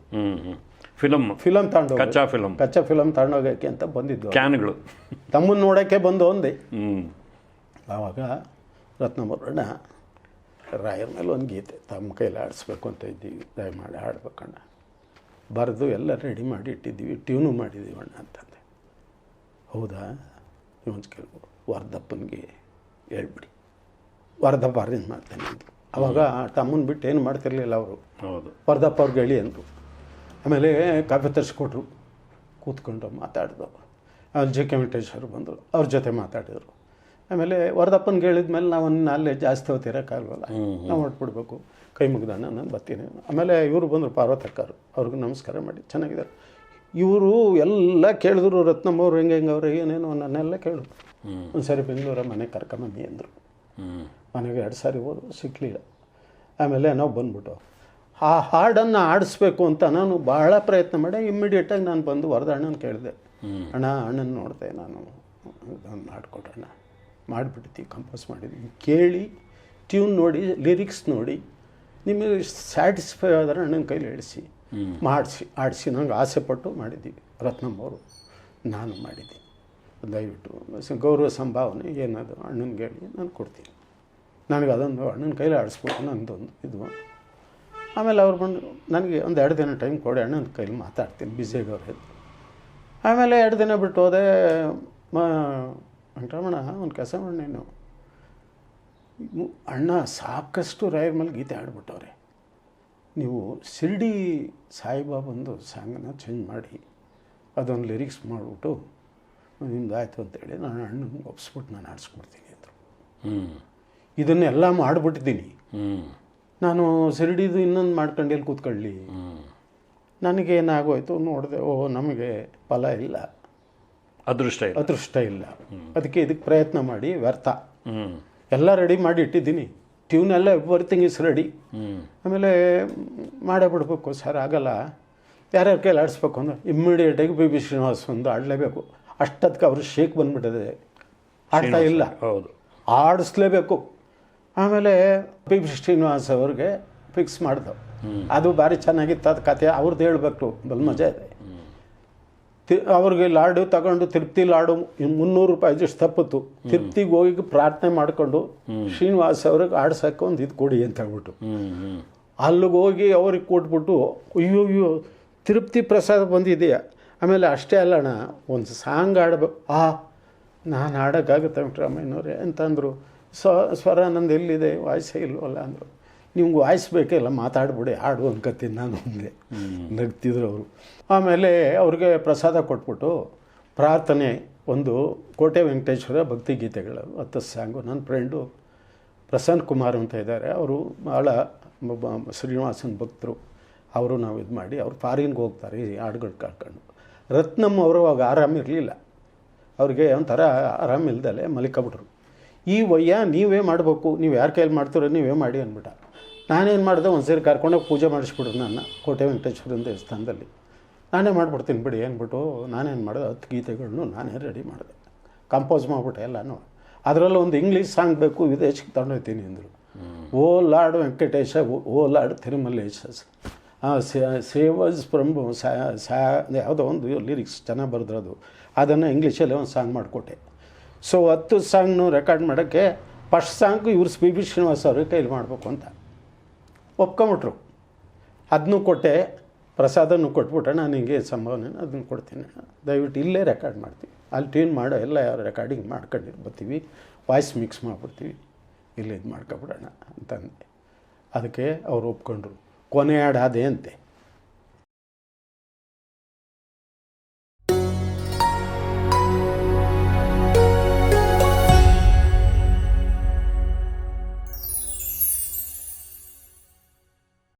ಫಿಲಮ್ ಫಿಲಮ್ ತಗೊಂಡು ಕಚ್ಚಾ ಫಿಲಮ್ ಕಚ್ಚಾ ಫಿಲಮ್ ತಗೊಂಡೋಗಕ್ಕೆ ಅಂತ ಬಂದಿದ್ದು. ಕ್ಯಾನ್ಗಳು. ತಮ್ಮನ್ನು ನೋಡೋಕ್ಕೆ ಬಂದು ಒಂದೇ. ಆವಾಗ ರತ್ನಮರಣ ರಾಯರ ಮೇಲೆ ಒಂದು ಗೀತೆ ತಮ್ಮ ಕೈಲಿ ಆಡಿಸ್ಬೇಕು ಅಂತ ಇದ್ದೀವಿ. ದಯಮಾಡಿ ಹಾಡ್ಬೇಕಣ್ಣ. ಬರೆದು ಎಲ್ಲ ರೆಡಿ ಮಾಡಿ ಇಟ್ಟಿದ್ದೀವಿ. ಟ್ಯೂನು ಮಾಡಿದ್ದೀವಿ ಅಣ್ಣ ಅಂತಂದೆ. ಹೌದಾ? ಇವನ್ ಕೇಳ್ಬೋ ವರದಪ್ಪನಿಗೆ ಹೇಳ್ಬಿಡಿ. ವರದಪ್ಪ ಅರೇಂಜ್ ಮಾಡ್ತೇನೆ ಅಂದರು ಅವಾಗ ತಮ್ಮನ ಬಿಟ್ಟು ಏನು ಮಾಡ್ತಿರ್ಲಿಲ್ಲ ಅವರು. ಹೌದು. ವರದಪ್ಪ ಅವ್ರಿಗೆ ಹೇಳಿ ಅಂದರು. ಆಮೇಲೆ ಕಾಫಿ ತರಿಸ್ಕೊಟ್ರು. ಕೂತ್ಕೊಂಡು ಮಾತಾಡಿದವು ಆಮೇಲೆ ಜೆ ಕೆ ವೆಂಕಟೇಶ್ವರು ಬಂದರು. ಅವ್ರ ಜೊತೆ ಮಾತಾಡಿದರು. ಆಮೇಲೆ ವರದಪ್ಪನಿಗೆ ಹೇಳಿದ್ಮೇಲೆ ನಾವು ಅಲ್ಲೇ ಜಾಸ್ತಿ ಹೊತ್ತಿರೋಕ್ಕಾಗಲ್ವಲ್ಲ ನಾವು ಹೊಟ್ಬಿಡ್ಬೇಕು ಕೈ ಮುಗ್ದಾನ ನಾನು ಬರ್ತೀನಿ ಆಮೇಲೆ ಇವರು ಬಂದರು ಪಾರ್ವತಕ್ಕರು. ಅವ್ರಿಗೆ ನಮಸ್ಕಾರ ಮಾಡಿ. ಚೆನ್ನಾಗಿದ್ದಾರೆ. ಇವರು ಎಲ್ಲ ಕೇಳಿದ್ರು ರತ್ನಮ್ಮ ಅವ್ರು ಹೆಂಗೆ ಹೆಂಗೆ ಅವ್ರು ಏನೇನು ನನ್ನೆಲ್ಲ ಕೇಳು. ಒಂದು ಸಾರಿ ಬೆಂಗಳೂರ ಮನೆಗೆ ಕರ್ಕೊಂಬನ್ನಿ ಅಂದರು. ಮನೆಗೆ ಎರಡು ಸಾರಿ ಹೋದ್ರು ಸಿಕ್ಕಲಿಲ್ಲ ಆಮೇಲೆ ನಾವು ಬಂದ್ಬಿಟ್ಟು ಆ ಹಾಡನ್ನು ಆಡಿಸ್ಬೇಕು ಅಂತ ನಾನು ಭಾಳ ಪ್ರಯತ್ನ ಮಾಡಿ ಇಮ್ಮಿಡಿಯೇಟಾಗಿ ನಾನು ಬಂದು ವರದ ಅಣ್ಣನ ಕೇಳಿದೆ ಅಣ್ಣ ಅಣ್ಣನ ನೋಡಿದೆ ನಾನು ನಾನು ಮಾಡಿಕೊಟ್ಟಣ್ಣ ಮಾಡಿಬಿಡ್ತೀವಿ ಕಂಪೋಸ್ ಮಾಡಿದ್ವಿ ಕೇಳಿ ಟ್ಯೂನ್ ನೋಡಿ ಲಿರಿಕ್ಸ್ ನೋಡಿ ನಿಮಗೆ ಸ್ಯಾಟಿಸ್ಫೈ ಆದರೆ ಅಣ್ಣನ ಕೈಲಿ ಹೇಳಿಸಿ ಮಾಡಿಸಿ, ಆಡಿಸಿ ನಂಗೆ ಆಸೆ ಪಟ್ಟು ಮಾಡಿದ್ದೀವಿ. ರತ್ನಮ್ಮ ಅವರು, ನಾನು ಮಾಡಿದ್ದೀನಿ. ದಯವಿಟ್ಟು ಗೌರವ ಸಂಭಾವನೆ ಏನದು ಅಣ್ಣನಿಗೆ ಹೇಳಿ ನಾನು ಕೊಡ್ತೀನಿ. ನನಗೆ ಅದೊಂದು, ಅಣ್ಣನ ಕೈಲಿ ಆಡಿಸ್ಬೇಕು ನಂದೊಂದು, ಇದು. ಆಮೇಲೆ ಅವ್ರು ಬಂದು, ನನಗೆ ಒಂದು ಎರಡು ದಿನ ಟೈಮ್ ಕೊಡಿ, ಅಣ್ಣನ ಕೈಲಿ ಮಾತಾಡ್ತೀನಿ ಬ್ಯುಸಿಯಾಗವ್ರೆ ಆಮೇಲೆ ಎರಡು ದಿನ ಬಿಟ್ಟು ಹೋದೆ ವೆಂಕಟರಮಣ ಒಂದು ಕೆಲಸ ಮಾಡಿ ನೀನು ಅಣ್ಣ ಸಾಕಷ್ಟು ರಾಯರ ಮೇಲೆ ಗೀತೆ ಆಡ್ಬಿಟ್ಟವ್ರೆ ನೀವು ಶಿರ್ಡಿ ಸಾಯಿಬಾಬಂದು ಸಾಂಗನ್ನ ಚೇಂಜ್ ಮಾಡಿ ಅದೊಂದು ಲಿರಿಕ್ಸ್ ಮಾಡಿಬಿಟ್ಟು ನಿಮ್ದು ಆಯಿತು ಅಂತೇಳಿ ನಾನು ಅಣ್ಣನ ಒಪ್ಸ್ಬಿಟ್ಟು ನಾನು ಆಡಿಸ್ಕೊಡ್ತೀನಿ ಅಂದರು. ಹ್ಞೂ ಇದನ್ನೆಲ್ಲ ಮಾಡಿಬಿಟ್ಟಿದ್ದೀನಿ. ಹ್ಞೂ ನಾನು ಶಿರ್ಡಿದು ಇನ್ನೊಂದು ಮಾಡ್ಕೊಂಡು ಕೂತ್ಕೊಳ್ಳಿ. ಹ್ಞೂ ನನಗೇನಾಗೋಯ್ತು ನೋಡಿದೆ ಓ ನಮಗೆ ಫಲ ಇಲ್ಲ. ಅದೃಷ್ಟ ಇಲ್ಲ. ಅದೃಷ್ಟ ಇಲ್ಲ. ಅದಕ್ಕೆ ಇದಕ್ಕೆ ಪ್ರಯತ್ನ ಮಾಡಿ ವ್ಯರ್ಥ. ಎಲ್ಲ ರೆಡಿ ಮಾಡಿ ಇಟ್ಟಿದ್ದೀನಿ. ಟ್ಯೂನ್ ಎಲ್ಲ ಎವ್ರಿಥಿಂಗ್ ಇಸ್ ರೆಡಿ ಆಮೇಲೆ ಮಾಡೇ ಬಿಡಬೇಕು ಸರ್ ಆಗಲ್ಲ. ಯಾರ್ಯಾರ ಕೈಲಿ ಆಡಿಸ್ಬೇಕು ಅಂದ್ರೆ ಇಮ್ಮಿಡಿಯೇಟಾಗಿ ಬಿ ಬಿ ಶ್ರೀನಿವಾಸ್ ಒಂದು ಆಡಲೇಬೇಕು. ಅಷ್ಟದಕ್ಕೆ ಅವರು ಶೇಕ್ ಬಂದ್ಬಿಟ್ಟಿದೆ. ಆಡ್ತಾ ಇಲ್ಲ. ಹೌದು. ಆಡಿಸ್ಲೇಬೇಕು. ಆಮೇಲೆ ಬಿ ಬಿ ಶ್ರೀನಿವಾಸ್ ಅವ್ರಿಗೆ ಫಿಕ್ಸ್ ಮಾಡ್ದು ಅದು ಭಾರಿ ಚೆನ್ನಾಗಿತ್ತು ಅದು ಕತೆ ಅವ್ರದ್ದು ಹೇಳ್ಬೇಕು ಬಲ್ ಮಜಾ ಇದೆ. ತಿ ಅವ್ರಿಗೆ ಲಾಡು ತಗೊಂಡು ತಿರುಪ್ತಿ ಲಾಡು ಮುನ್ನೂರು ರೂಪಾಯಿ ಜಸ್ಟ್ ತಪ್ಪಿತು ತಿರುಪ್ತಿಗೆ ಹೋಗಿ ಪ್ರಾರ್ಥನೆ ಮಾಡಿಕೊಂಡು ಶ್ರೀನಿವಾಸ್ ಅವ್ರಿಗೆ ಆಡ್ಸೋಕೆ ಒಂದು ಇದು ಕೊಡಿ ಅಂತ ಹೇಳ್ಬಿಟ್ಟು. ಅಲ್ಲಿಗೆ ಹೋಗಿ ಅವ್ರಿಗೆ ಕೊಟ್ಬಿಟ್ಟು ಅಯ್ಯೋ ಅಯ್ಯೋ ತಿರುಪ್ತಿ ಪ್ರಸಾದ ಬಂದಿದೆಯಾ? ಆಮೇಲೆ ಅಷ್ಟೇ ಅಲ್ಲಣ್ಣ ಒಂದು ಸಾಂಗ್ ಆಡಬೇಕು ಆ ನಾನು ಆಡೋಕ್ಕಾಗುತ್ತೆ ವೆಂಕಟರಾಮಯ್ಯನವ್ರೆ ಅಂತಂದರು. ಸ್ವ ಸ್ವರ ನಂದು ಎಲ್ಲಿದೆ? ವಾಯ್ಸೇ ಇಲ್ವಲ್ಲ ಅಂದರು. ನಿಮ್ಗೆ ವಾಯ್ಸ್ ಬೇಕಿಲ್ಲ ಮಾತಾಡ್ಬಿಡಿ ಹಾಡು ಅನ್ಕತ್ತೀನಿ ನಾನು ಮುಂದೆ ನಗ್ತಿದ್ರು ಅವರು. ಆಮೇಲೆ ಅವ್ರಿಗೆ ಪ್ರಸಾದ ಕೊಟ್ಬಿಟ್ಟು ಪ್ರಾರ್ಥನೆ ಒಂದು ಕೋಟೆ ವೆಂಕಟೇಶ್ವರ ಭಕ್ತಿ ಗೀತೆಗಳು ಹತ್ತು ಸಾಂಗು. ನನ್ನ ಫ್ರೆಂಡು ಪ್ರಸನ್ನ ಕುಮಾರ್ ಅಂತ ಇದ್ದಾರೆ. ಅವರು ಭಾಳ ಶ್ರೀನಿವಾಸನ ಶ್ರೀನಿವಾಸನ್ ಭಕ್ತರು. ಅವರು ನಾವು ಇದು ಮಾಡಿ ಅವ್ರು ಫಾರಿನ್ಗೆ ಹೋಗ್ತಾರೆ ಈ ಹಾಡುಗಳು ಕಳ್ಕೊಂಡು. ರತ್ನಮ್ಮ ಅವರು ಅವಾಗ ಆರಾಮಿರಲಿಲ್ಲ ಅವ್ರಿಗೆ ಒಂಥರ ಆರಾಮಿಲ್ದಲೆ ಮಲಿಕಬಿಟ್ರು. ಈ ವಯ್ಯ ನೀವೇ ಮಾಡಬೇಕು ನೀವು ಯಾರ ಕೈಯಲ್ಲಿ ಮಾಡ್ತೀರೋ ನೀವೇ ಮಾಡಿ ಅಂದ್ಬಿಟ್ಟ. ನಾನೇನು ಮಾಡಿದೆ ಒಂದು ಸೇರಿ ಕರ್ಕೊಂಡೋಗಿ ಪೂಜೆ ಮಾಡಿಸ್ಬಿಡ್ರಿ ನನ್ನ ಕೋಟೆ ವೆಂಕಟೇಶ್ವರನ ದೇವಸ್ಥಾನದಲ್ಲಿ. ನಾನೇ ಮಾಡ್ಬಿಡ್ತೀನಿ ಬಿಡಿ ಅಂದ್ಬಿಟ್ಟು ನಾನೇನು ಮಾಡಿದೆ ಹತ್ತು ಗೀತೆಗಳನ್ನು ನಾನೇ ರೆಡಿ ಮಾಡಿದೆ. ಕಂಪೋಸ್ ಮಾಡಿಬಿಟ್ಟೆ ಎಲ್ಲನೂ. ಅದರಲ್ಲೂ ಒಂದು ಇಂಗ್ಲೀಷ್ ಸಾಂಗ್ ಬೇಕು ವಿದೇಶಕ್ಕೆ ತಗೊಂಡೋಗ್ತೀನಿ ಅಂದರು. O Lord Venkatesha O- Lord Tirumalesha saves from ಸಾ ಯಾವುದೋ ಒಂದು ಲಿರಿಕ್ಸ್ ಚೆನ್ನಾಗಿ ಬರೆದ್ರದು. ಅದನ್ನು ಇಂಗ್ಲೀಷಲ್ಲೇ ಒಂದು ಸಾಂಗ್ ಮಾಡಿಕೊಟ್ಟೆ. ಸೊ ಹತ್ತು ಸಾಂಗ್ನು ರೆಕಾರ್ಡ್ ಮಾಡೋಕ್ಕೆ ಫಸ್ಟ್ ಸಾಂಗು ಇವ್ರು ಸ್ಪಿ ಬಿ ಶ್ರೀನಿವಾಸ್ ಅವ್ರಿಗೆ ಕೈಲಿ ಮಾಡಬೇಕು ಅಂತ. ಒಪ್ಕೊಂಬಿಟ್ರು. ಅದನ್ನೂ ಕೊಟ್ಟೆ, ಪ್ರಸಾದನೂ ಕೊಟ್ಬಿಟ್ಟೆ ನಾನು ಹಿಂಗೆ ಸಂಭಾವನೆ ಅದನ್ನು ಕೊಡ್ತೀನಿ. ದಯವಿಟ್ಟು ಇಲ್ಲೇ ರೆಕಾರ್ಡ್ ಮಾಡ್ತೀವಿ. ಅಲ್ಲಿ ಟ್ಯೂನ್ ಮಾಡೋ ಎಲ್ಲ ರೆಕಾರ್ಡಿಂಗ್ ಮಾಡ್ಕೊಂಡು ಬರ್ತೀವಿ. ವಾಯ್ಸ್ ಮಿಕ್ಸ್ ಮಾಡಿಬಿಡ್ತೀವಿ. ಇಲ್ಲಿ ಇದು ಮಾಡ್ಕೊಬಿಡೋಣ ಅಂತಂದೆ. ಅದಕ್ಕೆ ಅವ್ರು ಒಪ್ಕೊಂಡ್ರು. ಕೊನೆ ಹಾಡು ಅದೇ ಅಂತೆ.